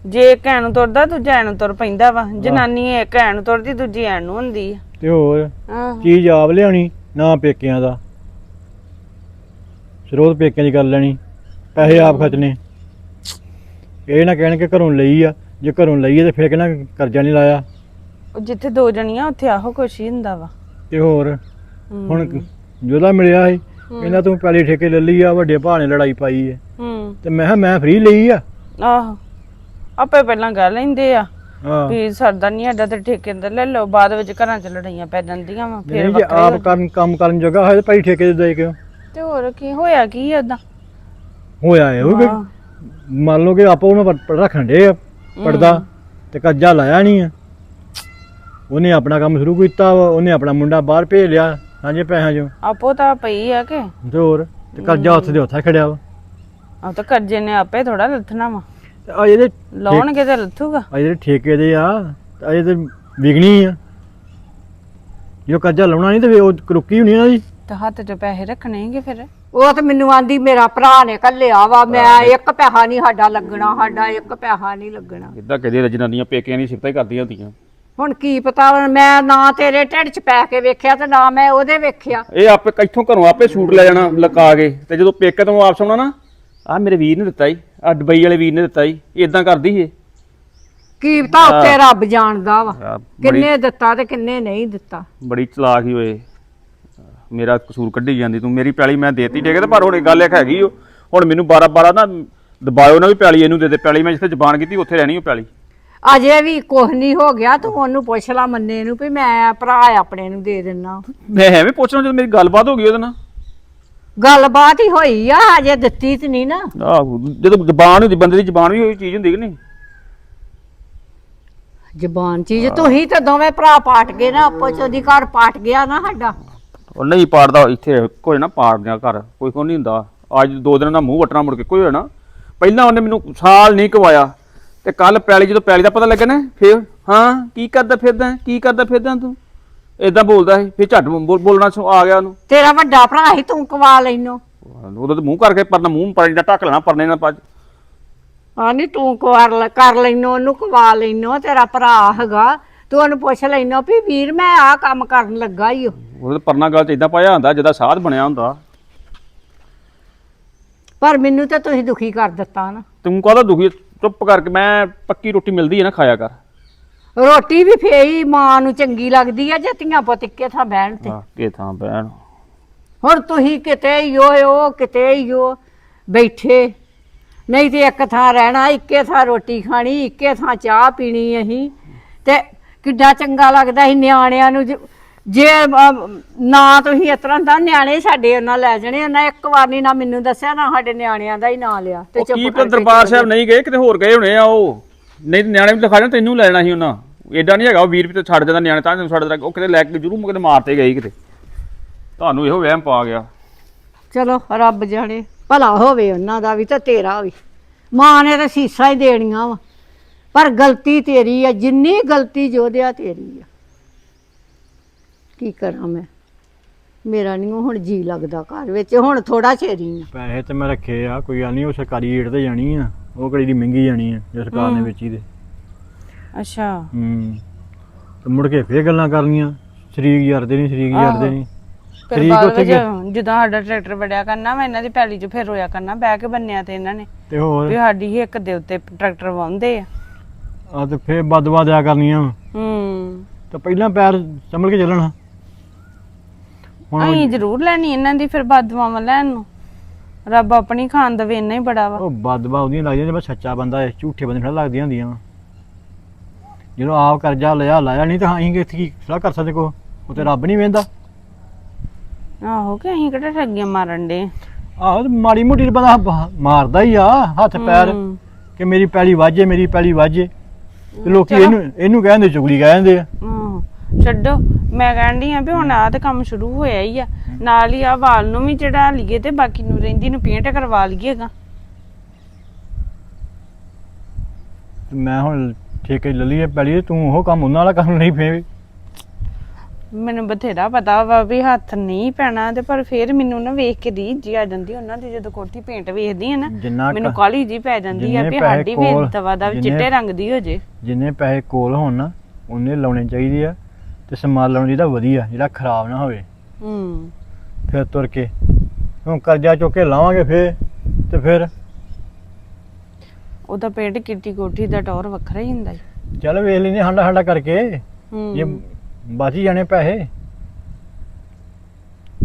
ਜੇ ਇੱਕ ਐਨ ਨੂੰ ਤੁਰਦਾ ਦੂਜਾ ਐਨ ਨੂੰ ਤੁਰ ਪੈਂਦਾ ਵਾ। ਜਨਾਨੀ ਇੱਕ ਐਨ ਨੂੰ ਤੁਰਦੀ ਦੂਜੀ ਐਨ ਨੂੰ ਹੁੰਦੀ ਆ। ਤੇ ਹੋਰ ਆਹੋ। ਚੀਜ਼ ਆਪ ਲਿਆਉਣੀ? ਨਾ ਪੇਕਿਆਂ ਦਾ। ਸਰੋਤ ਪੇਕਿਆਂ ਦੀ ਕਰ ਲੈਣੀ। ਪੈਸੇ ਆਪ ਖਰਚਣੇ। ਇਹ ਨਾ ਕਹਿਣ ਕਿ ਘਰੋਂ ਲਈ ਆ। ਜੇ ਘਰੋਂ ਲਈ ਆ ਤੇ ਫਿਰ ਕਹਿਣਾ ਕਰਜ਼ਾ ਨਹੀਂ ਲਾਇਆ। ਉਹ ਜਿੱਥੇ ਦੋ ਜਣੀਆਂ ਉੱਥੇ ਆਹੋ ਕੁਛ ਹੀ ਹੁੰਦਾ ਵਾ। ਤੇ ਹੋਰ। ਹੁਣ ਜਿਹਦਾ ਮਿਲਿਆ ਸੀ। ਕਹਿੰਦਾ ਤੂੰ ਪਹਿਲੀ ਠੇਕੇ ਲੈ ਲਈ ਆ ਵੱਡੇ ਭਾ ਨੇ ਲੜਾਈ ਪਾਈ ਹੂੰ। ਤੇ ਮੈਂ ਕਿਹਾ ਮੈਂ ਫ੍ਰੀ ਲਈ ਆ। ਆਹੋ। ਆਪੇ ਪਹਿਲਾਂ ਕਰ ਲੈਂਦੇ ਆ। ਹਾਂ। ਵੀ ਸਰਦਾ ਨਹੀਂ ਸਾਡਾ ਤੇ ਠੇਕੇ ਅੰਦਰ ਲੈ ਲਓ। ਬਾਅਦ ਵਿੱਚ ਘਰਾਂ 'ਚ ਲੜਾਈਆਂ ਪੈ ਜਾਂਦੀਆਂ ਵਾ ਫਿਰ ਨਹੀਂ ਜੇ ਵੱਖਰੇ ਆਪ ਕਰਨ ਕੰਮ ਕਰਨ ਜੋਗਾ ਹੋਏ ਤਾਂ ਭਾਈ ਠੇਕੇ ਦੇ ਦੇ ਕਿਉਂ ਤੇ ਹੋਰ ਕੀ ਹੋਇਆ ਕੀ ਓਦਾਂ? ਹੋਇਆ ਇਹੋ ਕਿ ਹਾਂ। ਮੰਨ ਲਓ ਕਿ ਆਪੋ ਉਹਨੂੰ ਪ- ਰੱਖਣ ਦੇ ਆ ਪੜਦਾ ਤੇ ਕਰਜ਼ਾ ਲਾਇਆ ਨਹੀਂ ਆ। ਉਹਨੇ ਆਪਣਾ ਕੰਮ ਸ਼ੁਰੂ ਕੀਤਾ ਵਾ ਉਹਨੇ ਆਪਣਾ ਮੁੰਡਾ ਬਾਹਰ ਭੇਜ ਲਿਆ ਸਾਂਝੇ ਪੈਸਿਆਂ ਚੋਂ। ਆਪੋ ਤਾਂ ਪਈ ਆ ਕਿ? ਤੇ ਹੋਰ ਤੇ ਕਰਜ਼ਾ ਉੱਥੇ ਦੇ ਉੱਥੇ ਖੜਿਆ ਵਾ। ਆ ਤਾਂ ਕਰਜ਼ੇ ਨੇ ਆਪੇ ਥੋੜਾ ਲੱਥਣਾ ਵਾ। ਤੇ ਆ ਇਹਦੇ ਲਾਉਣਗੇ ਤੇ ਲੱਥੂਗਾ। ਆ ਜਿਹੜੇ ਠੇਕੇ ਦੇ ਆ ਤੇ ਅਜੇ ਤੇ ਵਿਗਣੀ ਆ। ਜੋ ਕਰਜ਼ਾ ਲਾਉਣਾ ਨਹੀਂ ਤੇ ਉਹ ਰੁਕੀ ਹੋਣੀ ਇਹਨਾਂ ਦੀ ਤਾਂ ਹੱਥ 'ਚ ਪੈਸੇ ਰੱਖਣੇ ਹੈਗੇ ਫਿਰ। ਉਹ ਤੇ ਮੈਨੂੰ ਆਂਦੀ ਮੇਰਾ ਭਰਾ ਨੇ ਕੱਲਿਆ ਵਾ ਮੈਂ ਇੱਕ ਪੈਸਾ ਨਹੀਂ ਸਾਡਾ ਲੱਗਣਾ ਸਾਡਾ ਇੱਕ ਪੈਸਾ ਨਹੀਂ ਲੱਗਣਾ। ਇਦਾਂ ਕਹਦੇ ਜਨਾਨੀਆਂ ਪੇਕਿਆਂ ਦੀ ਸਿਫਤਾਂ ਹੀ ਕਰਦੀਆਂ ਹੁੰਦੀਆਂ। ਹੁਣ ਕੀ ਪਤਾ ਮੈਂ ਨਾ ਤੇਰੇ ਢਿੱਡ 'ਚ ਪੈ ਕੇ ਵੇਖਿਆ ਤੇ ਨਾ ਮੈਂ ਉਹਦੇ ਵੇਖਿਆ। ਇਹ ਆਪੇ ਇੱਥੋਂ ਘਰੋਂ ਆਪੇ ਸੂਟ ਲੈ ਜਾਣਾ ਲਗਾ ਕੇ ਤੇ ਜਦੋਂ ਪੇਕੇ ਤੋਂ ਵਾਪਸ ਆਉਣਾ ਨਾ ਆ ਮੇਰੇ ਵੀਰ ਨੇ ਦਿੱਤਾ ਜੀ ਆ ਦੁਬਈ ਵਾਲੇ ਵੀਰ ਨੇ ਦਿੱਤਾ ਜੀ ਇਦਾਂ ਕਰਦੀ ਏ ਕੀ ਪਤਾ ਉੱਤੇ ਰੱਬ ਜਾਣਦਾ ਵਾ ਬੜੀ ਕਿੰਨੇ ਦਿੱਤਾ ਤੇ ਕਿੰਨੇ ਨਹੀਂ ਦਿੱਤਾ। ਬੜੀ ਚਲਾਕ ਹੀ ਹੋਏ ਮੇਰਾ ਕਸੂਰ ਕੱਢੀ ਜਾਂਦੀ ਤੂੰ ਮੇਰੀ ਪੈਲੀ ਮੈਂ ਦੇਤੀ ਠੀਕ ਹੈ ਤੇ ਪਰ ਹੁਣ ਇਹ ਗੱਲ ਇੱਕ ਹੈਗੀ ਓ। ਹੁਣ ਮੈਨੂੰ 12 12 ਨਾ ਦਬਾਇਓ ਨਾ ਵੀ ਪੈਲੀ ਇਹਨੂੰ ਦੇ ਦੇ ਪੈਲੀ ਮੈਂ ਜਿੱਥੇ ਜ਼ਬਾਨ ਕੀਤੀ ਉੱਥੇ ਰਹਿਣੀ ਓ ਪੈਲੀ ਅਜੇ ਵੀ ਕੁਝ ਨਹੀਂ ਹੋ ਗਿਆ ਤੂੰ ਉਹਨੂੰ ਪੁੱਛ ਲਾ ਮੰਨੇ ਨੂੰ ਵੀ ਮੈਂ ਭਰਾ ਆਪਣੇ ਨੂੰ ਦੇ ਦਿੰਨਾ। ਮੈਂ ਐਵੇਂ ਪੁੱਛਣਾ ਜਦੋਂ ਮੇਰੀ ਗੱਲਬਾਤ ਹੋ ਗਈ ਉਹਦੇ ਨਾਲ। ਗੱਲਬਾਤ ਹੀ ਹੋਈ ਆ ਅਜੇ ਦਿੱਤੀ ਤੇ ਨਹੀਂ ਨਾ। ਆਹੋ ਜਦੋਂ ਜ਼ਬਾਨ ਹੁੰਦੀ ਬੰਦੇ ਦੀ ਜ਼ਬਾਨ ਵੀ ਹੋਈ ਚੀਜ਼ ਹੁੰਦੀ ਕਿ ਨਹੀਂ? ਜ਼ਬਾਨ ਚੀਜ਼ ਤੁਸੀਂ ਤੇ ਦੋਵੇਂ ਭਰਾ ਪਾਟ ਗਏ ਨਾ ਆਪੋ ਚ ਉਹਦੀ ਘਰ ਪਾਟ ਗਿਆ ਨਾ ਸਾਡਾ। ਉਹ ਨਹੀਂ ਪਾੜਦਾ ਇੱਥੇ ਕੋਈ ਨਾ ਪਾੜਦਿਆਂ ਘਰ ਕੋਈ ਕੋਈ ਨਹੀਂ ਹੁੰਦਾ। ਅੱਜ ਦੋ ਦਿਨ ਦਾ ਮੂੰਹ ਵਟਣਾ ਮੁੜ ਕੇ ਕੋਈ ਹੋਣਾ ਪਹਿਲਾਂ ਉਹਨੇ ਮੈਨੂੰ ਸਾਲ ਨਹੀਂ ਕਵਾਇਆ। ਤੇ ਕੱਲ ਪੈਲੀ ਜਦੋਂ ਪੈਲੀ ਦਾ ਪਤਾ ਲੱਗਿਆ ਨਾ ਫੇਰ ਹਾਂ ਕੀ ਕਰਦਾ ਫਿਰਦਾ ਕੀ ਕਰਦਾ ਫਿਰਦਾ ਤੂੰ? ਇਦਾਂ ਬੋਲਦਾ ਸੀ ਫੇਰ ਝੱਟ ਬੋਲ- ਬੋਲਣਾ ਸੁ- ਆ ਗਿਆ ਉਹਨੂੰ। ਤੇਰਾ ਵੱਡਾ ਭਰਾ ਹੀ ਤੂੰ ਕਵਾ ਲੈਨੋ। ਉਹਦਾ ਤੇ ਮੂੰਹ ਕਰਕੇ ਪਰਨਾ ਮੂੰਹ ਪਰਨੇ ਦਾ ਢੱਕ ਲੈਣਾ ਪਰਨੇ ਨਾਲ ਪੱਜ ਆ ਨਹੀਂ ਤੂੰ ਕੁਵਾਰ ਲੈ- ਕਰ ਲੈਨੋ ਉਹਨੂੰ ਕਵਾ ਲੈਨੋ ਤੇਰਾ ਭਰਾ ਹੈਗਾ। ਤੂੰ ਉਹਨੂੰ ਪੁੱਛ ਲੈਨੋ ਵੀ ਵੀਰ ਮੈਂ ਆਹ ਕੰਮ ਕਰਨ ਲੱਗਾ ਈ ਓ। ਉਹਦੇ ਪਰਨਾ ਗੱਲ ਚ ਇਦਾਂ ਪਾਇਆ ਹੁੰਦਾ ਜਿਹਦਾ ਸਾਧ ਬਣਿਆ ਹੁੰਦਾ। ਪਰ ਮੈਨੂੰ ਤਾਂ ਤੁਸੀਂ ਦੁਖੀ ਕਰ ਦਿੱਤਾ ਨਾ। ਤੂੰ ਕਾਹਦਾ ਦੁਖੀ? ਚੁੱਪ ਕਰਕੇ ਮੈਂ ਪੱਕੀ ਰੋਟੀ ਮਿਲਦੀ ਹੈ ਨਾ ਖਾਇਆ ਕਰ। ਰੋਟੀ ਵੀ ਫੇਈ ਮਾਂ ਨੂੰ ਚੰਗੀ ਲੱਗਦੀ ਆ ਜੇ ਧੀਆਂ ਪੁੱਤ ਇੱਕੇ ਥਾਂ ਬਹਿਣ ਤੇ। ਆਹ, ਕੀ ਥਾਂ ਬਹਿਣ। ਹੁਣ ਤੁਸੀਂ ਕਿਤੇ ਹੀ ਹੋ ਉਹ ਕਿਤੇ ਹੀ ਹੋ ਬੈਠੇ। ਨਹੀਂ ਤੇ ਇੱਕ ਥਾਂ ਰਹਿਣਾ ਇੱਕੇ ਥਾਂ ਰੋਟੀ ਖਾਣੀ ਇੱਕੇ ਥਾਂ ਚਾਹ ਪੀਣੀ ਅਸੀਂ। ਤੇ ਕਿੱਡਾ ਚੰਗਾ ਲੱਗਦਾ ਸੀ ਨਿਆਣਿਆਂ ਨੂੰ ਜੇ- ਜੇ ਅਮ, ਨਾ ਤੁਸੀਂ ਇਸ ਤਰ੍ਹਾਂ ਦਾ ਨਿਆਣੇ ਸਾਡੇ ਉਹਨਾਂ ਲੈ ਜਾਣੇ ਉਹਨਾਂ ਇੱਕ ਵਾਰ ਨਹੀਂ ਨਾ ਮੈਨੂੰ ਦੱਸਿਆ ਨਾ ਸਾਡੇ ਨਿਆਣਿਆਂ ਦਾ ਹੀ ਨਾਂ ਲਿਆ ਤੇ ਉਹ ਚੁੱਪ ਕੀ ਪਤਾ ਕਰਕੇ ਦਰਬਾਰ ਚਲੇ ਸਾਹਿਬ ਨਹੀਂ ਗਏ? ਕਿਤੇ ਹੋਰ ਗਏ ਹੋਣੇ ਆ ਉਹ? ਨਹੀਂ ਤੇ ਨਿਆਣੇ ਵੀ ਲਿਖਾ ਜਾਣ ਤੈਨੂੰ ਲੈਣਾ ਸੀ ਉਹਨਾਂ। ਏਡਾ ਨਹੀਂ ਹੈਗਾ ਉਹ 20 ਰੁਪਏ ਤੇ ਛੱਡ ਜਾਂਦਾ ਨਿਆਣੇ ਤਾਂ ਤੈਨੂੰ ਛੱਡ ਦਿੰਦਾ ਉਹ ਕਿਤੇ ਲੈ ਕੇ ਜਰੂਰ ਕਿਤੇ ਮਾਰਤੇ ਗਈ ਕਿਤੇ। ਤੁਹਾਨੂੰ ਇਹੋ ਵਹਿਮ ਪਾ ਗਿਆ। ਚਲੋ ਰੱਬ ਜਾਣੇ ਭਲਾ ਹੋਵੇ ਉਹਨਾਂ ਦਾ ਵੀ ਤੇ ਤੇਰਾ ਵੀ। ਮਾਂ ਨੇ ਤਾਂ ਸੀਸਾਂ ਹੀ ਦੇਣੀਆਂ ਵਾ। ਪਰ ਗਲਤੀ ਤੇਰੀ ਆ ਜਿੰਨੀ ਗਲਤੀ ਜੋਧਿਆ ਤੇਰੀ ਆ। ਕੀ ਕਰਾਂ ਮੈਂ? ਮੇਰਾ ਨਹੀਂ ਹੁਣ ਜੀ ਲੱਗਦਾ ਘਰ ਵਿੱਚ ਹੁਣ ਥੋੜਾ ਚੇਰੀ ਆ। ਪੈਸੇ ਤੇ ਮੈਂ ਰੱਖੇ ਆ ਕੋਈ ਗੱਲ ਨਹੀਂ ਉਹ ਸਰਕਾਰੀ ਰੇਟ ਤੇ ਜਾਣੀ ਆ ਉਹ ਕਿਹੜੀ ਦੀ ਮਹਿੰਗੀ ਜਾਣੀ ਆ ਜੇ ਸਰਕਾਰ ਨੇ ਵੇਚੀ ਤੇ। ਅੱਛਾ। ਹੂੰ। ਤੇ ਮੁੜ ਕੇ ਫੇਰ ਗੱਲਾਂ ਕਰਨੀਆਂ ਸ਼ਰੀਕ ਯਾਰਦੇ ਨਹੀਂ ਸ਼ਰੀਕ ਯਾਰਦੇ ਨਹੀਂ ਫਿਰ ਸ਼ਰੀਕ ਬਾਅਦ ਉੱਥੇ ਵਿੱਚ ਜਦੋਂ ਸਾਡਾ ਟਰੈਕਟਰ ਵੜਿਆ ਕਰਨਾ ਮੈਂ ਇਹਨਾਂ ਦੀ ਪੈਲੀ 'ਚ ਫਿਰ ਰੋਇਆ ਕਰਨਾ ਬਹਿ ਕੇ ਬੰਨਿਆ ਤੇ ਇਹਨਾਂ ਨੇ ਤੇ ਹੋਰ? ਵੀ ਸਾਡੀ ਹੀ ਇੱਕ ਦੇ ਉੱਤੇ ਟਰੈਕਟਰ ਵਾਉਂਦੇ ਆ। ਆ ਤੇ ਫੇਰ ਬਦਵਾ ਦਿਆ ਕਰਨੀਆਂ। ਹੂੰ। ਤੇ ਪਹਿਲਾਂ ਪੈਰ ਸੰਭਲ ਕੇ ਚੱਲਣਾ। ਹੁਣ ਅਸੀਂ ਜ਼ਰੂਰ ਲੈਣੀ ਇਹਨਾਂ ਦੀ ਫਿਰ ਬਦਵਾਵਾਂ ਲੈਣ ਨੂੰ। ਰੱਬ ਆਪਣੀ ਖਾਨ ਦਵੇ ਇੰਨਾ ਹੀ ਬੜਾ ਵਾ। ਉਹ ਬਦਵਾ ਉਹਦੀਆਂ ਲੱਗਦੀਆਂ ਜੇ ਮੈਂ ਸੱਚਾ ਬੰਦਾ ਹੈ ਝੂਠੇ ਬੰਦੇ ਨਾਲ ਲੱਗਦੀਆਂ ਹੁੰਦੀਆਂ। ਜਦੋਂ ਆਪ ਕਰਜ਼ਾ ਲਿਆ ਲਾਇਆ ਨਹੀਂ ਤਾਂ ਅਸੀਂ ਕਿੱਥੇ ਕੀ ਸਲਾਹ ਕਰ ਸਕਦੇ ਕੋ ਉਹ ਤੇ ਰੱਬ ਨਹੀਂ ਵੇਂਦਾ। ਆਹੋ ਕਿ ਅਸੀਂ ਕਿਹੜਾ ਠੱਗੀਆਂ ਮਾਰਨ ਦੇ। ਆਹੋ ਮਾੜੀ ਮੋਟੀ ਬੰਦਾ ਮਾਰਦਾ ਹੀ ਆ ਹੱਥ ਪੈਰ। ਕਿ ਮੇਰੀ ਪੈਲੀ ਵਾਜੇ ਮੇਰੀ ਪੈਲੀ ਵਾਜੇ। ਤੇ ਲੋਕੀ ਇਹਨੂੰ ਇਹਨੂੰ ਕਹਿੰਦੇ ਚੁਗਲੀ ਕਹਿੰਦੇ ਆ। ਆਹੋ ਛੱਡੋ ਮੈਂ ਕਹਿੰਦੀ ਆ ਵੀ ਹੁਣ ਆਹ ਤੇ ਕੰਮ ਸ਼ੁਰੂ ਹੋਇਆ ਹੀ ਆ। ਨਾਲ ਹੀ ਆ ਵਾਲ ਨੂੰ ਵੀ ਚੜਾ ਲਈਏ ਤੇ ਬਾਕੀ ਨੂੰ ਰਹਿੰਦੀ ਨੂੰ ਪੇਂਟ ਕਰਵਾ ਲਈਏਗਾ ਤੇ ਮੈਂ ਹੁਣ ਠੇਕੇ ਲੈ ਲਈਏ ਪੈਲੀ ਤੇ ਉਹ ਕੰਮ ਉਹਨਾਂ ਵਾਲਾ ਕਰਨ ਨਹੀਂ ਫੇ ਮੈਨੂੰ ਬਥੇਰਾ ਪਤਾ ਵਾ ਵੀ ਹੱਥ ਨਹੀਂ ਪੈਣਾ ਤੇ ਪਰ ਫਿਰ ਮੈਨੂੰ ਨਾ ਵੇਖ ਕੇ ਰੀਝ ਜੀ ਆ ਜਾਂਦੀ ਉਹਨਾਂ ਦੀ ਜਦੋਂ ਕੋਠੀ ਪੇਂਟ ਵੇਖਦੀ ਆ ਨਾ ਜਿੰਨਾ ਮੈਨੂੰ ਕਾਲੀ ਜੀ ਪੈ ਜਾਂਦੀ ਆ ਵੀ ਸਾਡੀ ਵੀ ਤਵਾ ਦਾ ਚਿੱਟੇ ਰੰਗ ਦੀ ਹੋ ਜੇ। ਜਿੰਨੇ ਪੈਸੇ ਕੋਲ ਹੋਣ ਨਾ ਉਹਨੇ ਲਾਉਣੇ ਚਾਹੀਦੇ ਆ ਤੇ ਸਮਾਨ ਲਾਉਣਾ ਚਾਹੀਦਾ ਵਧੀਆ ਜਿਹੜਾ ਖਰਾਬ ਨਾ ਹੋਵੇ। ਹੂੰ। ਫਿਰ ਤੁਰ ਕੇ ਹੁਣ ਕਰਜ਼ਾ ਚੁੱਕ ਕੇ ਲਾਵਾਂਗੇ ਫੇਰ ਤੇ ਫਿਰ? ਉਹਦਾ ਪੇਂਟ ਕੀਤੀ ਕੋਠੀ ਦਾ ਟੌਰ ਵੱਖਰਾ ਹੀ ਹੁੰਦਾ ਈ। ਚੱਲ ਵੇਖ ਲੈਨੇ ਹਾਂਡਾ ਹਾਂਡਾ ਕਰਕੇ। ਜੇ ਹੂੰ ਬਚ ਹੀ ਜਾਣੇ ਪੈਸੇ।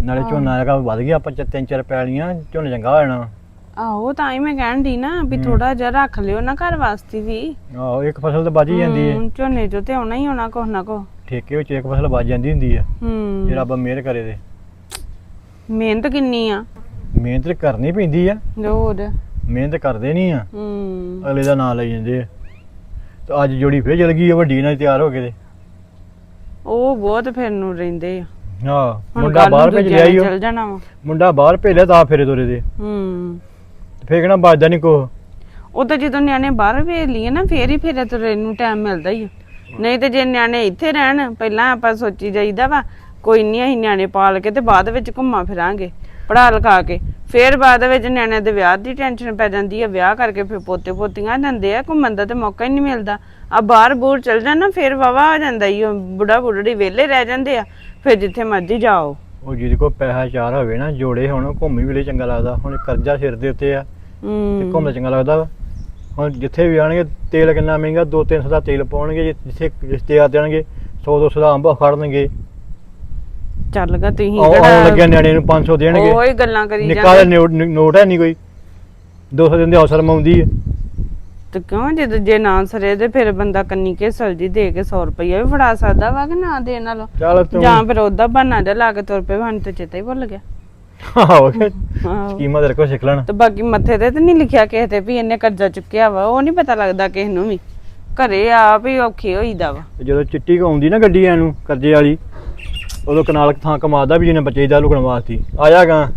ਨਾਲੇ ਹਾਂ। ਝੋਨਾ ਕੰਮ ਵੱਧ ਗਿਆ ਆਪਾਂ ਚ- ਤਿੰਨ ਚਾਰ ਪੈਲੀਆਂ ਝੋਨਾ ਚੰਗਾ ਹੋ ਜਾਣਾ। ਆਹੋ ਤਾਂ ਹੀ ਮੈਂ ਕਹਿਣ ਦੀ ਨਾ ਵੀ ਥੋੜਾ ਜਿਹਾ ਰੱਖ ਲਿਓ ਨਾ ਘਰ ਵਾਸਤੇ ਵੀ। ਆਹੋ ਇੱਕ ਫਸਲ ਤਾਂ ਬਚ ਹੀ ਜਾਂਦੀ ਹੈ ਝੋਨੇ ਚੋਂ ਤੇ ਆਉਣਾ ਹੀ ਆਉਣਾ ਕੁਛ ਨਾ ਕੁਛ। ਠੇਕੇ ਵਿੱਚ ਇੱਕ ਫਸਲ ਬਚ ਜਾਂਦੀ ਹੁੰਦੀ ਹੈ ਹੂੰ। ਜੇ ਰੱਬ ਮਿਹਰ ਕਰੇ ਤੇ। ਮਿਹਨਤ ਕਿੰਨੀ ਆ? ਮਿਹਨਤ ਕਰਨੀ ਪੈਂਦੀ ਆ। ਹੋਰ ਮਿਹਨਤ ਕਰਦੇ ਨਹੀਂ ਆ। ਹੂੰ। ਅਗਲੇ ਦਾ ਨਾਂ ਲਈ ਜਾਂਦੇ ਆ। ਤੇ ਅੱਜ ਜੋੜੀ ਫੇਰ ਚਲ ਗਈ ਆ ਵੱਡੀ ਨਾਲ ਤਿਆਰ ਹੋ ਕੇ ਤੇ। ਉਹ ਬਹੁਤ ਫਿਰ ਨੂੰ ਰਹਿੰਦੇ ਆ। ਹਾਂ ਹੁਣ ਮੁੰਡਾ ਨੂੰ ਬਾਹਰ ਭੇਜ ਦੂਜਿਆਂ ਲਿਆ ਨੇ ਚੱਲ ਜਾਣਾ ਵਾ। ਮੁੰਡਾ ਬਾਹਰ ਭੇਜਿਆ ਤਾਂ ਫੇਰੇ ਤੋਰੇ ਦੇ। ਹੂੰ। ਤੇ ਫੇਰ ਕਹਿਣਾ ਬਚਦਾ ਨਹੀਂ ਕੋ ਉਹ ਤਾਂ ਜਦੋਂ ਨਿਆਣੇ ਬਾਹਰ ਵੇਚ ਲਈਏ ਨਾ ਫੇਰ ਹੀ ਫੇਰੇ ਤੁਰੇ ਨੂੰ ਟਾਈਮ ਮਿਲਦਾ ਹੀ ਆ। ਨਹੀਂ ਤੇ ਜੇ ਨਿਆਣੇ ਇੱਥੇ ਰਹਿਣ ਪਹਿਲਾਂ ਆਪਾਂ ਸੋਚੀ ਜਾਈਦਾ ਵਾ ਕੋਈ ਨਹੀਂ ਅਸੀਂ ਨਿਆਣੇ ਪਾਲ ਕੇ ਤੇ ਬਾਅਦ ਵਿੱਚ ਘੁੰਮਾ ਫਿਰਾਂਗੇ ਪੜਾ ਲਿਖਾ ਕੇ। ਫੇਰ ਬਾਅਦ ਵਿੱਚ ਨਿਆਣਿਆਂ ਦੇ ਵਿਆਹ ਦੀ ਟੈਨਸ਼ਨ ਪੈ ਜਾਂਦੀ ਹੈ ਵਿਆਹ ਕਰਕੇ ਫਿਰ ਪੋਤੇ ਪੋਤੀਆਂ ਦਿੰਦੇ ਆ ਘੁੰਮਣ ਦਾ ਤੇ ਮੌਕਾ ਹੀ ਨਹੀਂ ਮਿਲਦਾ। ਆ ਬਾਹਰ ਬੂਰ ਚਲ ਜਾਣਾ ਫਿਰ ਵਾਵਾ ਆ ਜਾਂਦਾ ਈ ਬੁੜਾ ਬੁੜੜੀ ਵਿਹਲੇ ਰਹਿ ਜਾਂਦੇ ਆ ਫਿਰ ਜਿੱਥੇ ਮਰਜ਼ੀ ਜਾਓ। ਉਹ ਜਿਹਦੇ ਕੋਲ ਪੈਸਾ ਚਾਰ ਹੋਵੇ ਨਾ ਜੋੜੇ ਹੁਣ ਘੁੰਮੀ ਵੇਲੇ ਚੰਗਾ ਲੱਗਦਾ ਹੁਣ ਕਰਜ਼ਾ ਸਿਰ ਦੇ ਉੱਤੇ ਆ ਤੇ ਹੂੰ। ਘੁੰਮਦਾ ਚੰਗਾ ਲੱਗਦਾ ਵਾ। ਹੁਣ ਜਿੱਥੇ ਵੀ ਆਣਗੇ ਤੇਲ ਕਿੰਨਾ ਮਹਿੰਗਾ 2-300 ਦਾ ਤੇਲ ਪਾਉਣਗੇ ਜੇ- ਜਿੱਥੇ ਰਿਸ਼ਤੇਦਾਰ ਦੇਣਗੇ 100-200 ਦਾ ਅੰਬ ਖੜਨਗੇ ਚੱਲ ਗਾ ਤੁਸੀਂ ਆਉ ਆਉਣ ਲੱਗਿਆ ਨਿਆਣੇ ਨੂੰ 500 ਦੇਣਗੇ। ਉਹੀ ਗੱਲਾਂ ਕਰੀ ਨਿੱਕਾ ਜਿਹਾ ਜਾਂਦੇ। ਨੋਟ ਨੋਟ ਹੈ ਨਹੀਂ ਕੋਈ। 200 ਦਿਨ ਦੀ ਆਉਂਦੀ ਹੈ। ਤੇ ਕਿਉਂ ਜੇ ਜੇ ਨਾ ਸਰੇ ਤੇ ਫਿਰ ਬੰਦਾ ਕੰਨੀ ਕੇ ਸਲਜੀ ਦੇ ਕੇ 100 ਰੁਪਈਆ ਵੀ ਫੜਾ ਸਕਦਾ ਵਾ ਕਿ ਨਾ ਦੇਣ ਨਾਲੋਂ? ਚੱਲ ਤੂੰ ਜਾਂ ਫਿਰ ਉਹਦਾ ਬਹਾਨਾ ਜਿਹਾ ਲਾ ਕੇ ਤੁਰ ਪਏ ਸਾਨੂੰ ਤੇ ਚੇਤਾ ਹੀ ਭੁੱਲ ਗਿਆ। ਆਹੋ ਕਿ ਆਹੋ। ਸਕੀਮਾਂ ਤੇਰੇ ਕੋਲ ਸਿੱਖ ਲੈਣ। ਤੇ ਬਾਕੀ ਮੱਥੇ ਤੇ ਤੇ ਨਹੀਂ ਲਿਖਿਆ ਕਿਸੇ ਤੇ ਵੀ ਇਹਨੇ ਕਰਜ਼ਾ ਚੁੱਕਿਆ ਵਾ ਉਹ ਨਹੀਂ ਪਤਾ ਲੱਗਦਾ ਕਿਸੇ ਨੂੰ ਵੀ। ਘਰੇ ਆਪ ਹੀ ਔਖੇ ਹੋਈਦਾ ਵਾ। ਤੇ ਜਦੋਂ ਚਿੱਟੀ ਕੋ ਆਉਂਦੀ ਨਾ ਗੱਡੀ ਕਰਜ਼ੇ ਵਾਲੀ ਉਦੋਂ ਕਨਾਲ ਥਾਂ ਕਮਾਦਾ ਵੀ ਜਿਹਨੇ ਬੱਚੇ ਦਾ ਲੁਕਣ ਵਾਸਤੇ ਆ ਜਾ ਗਾ।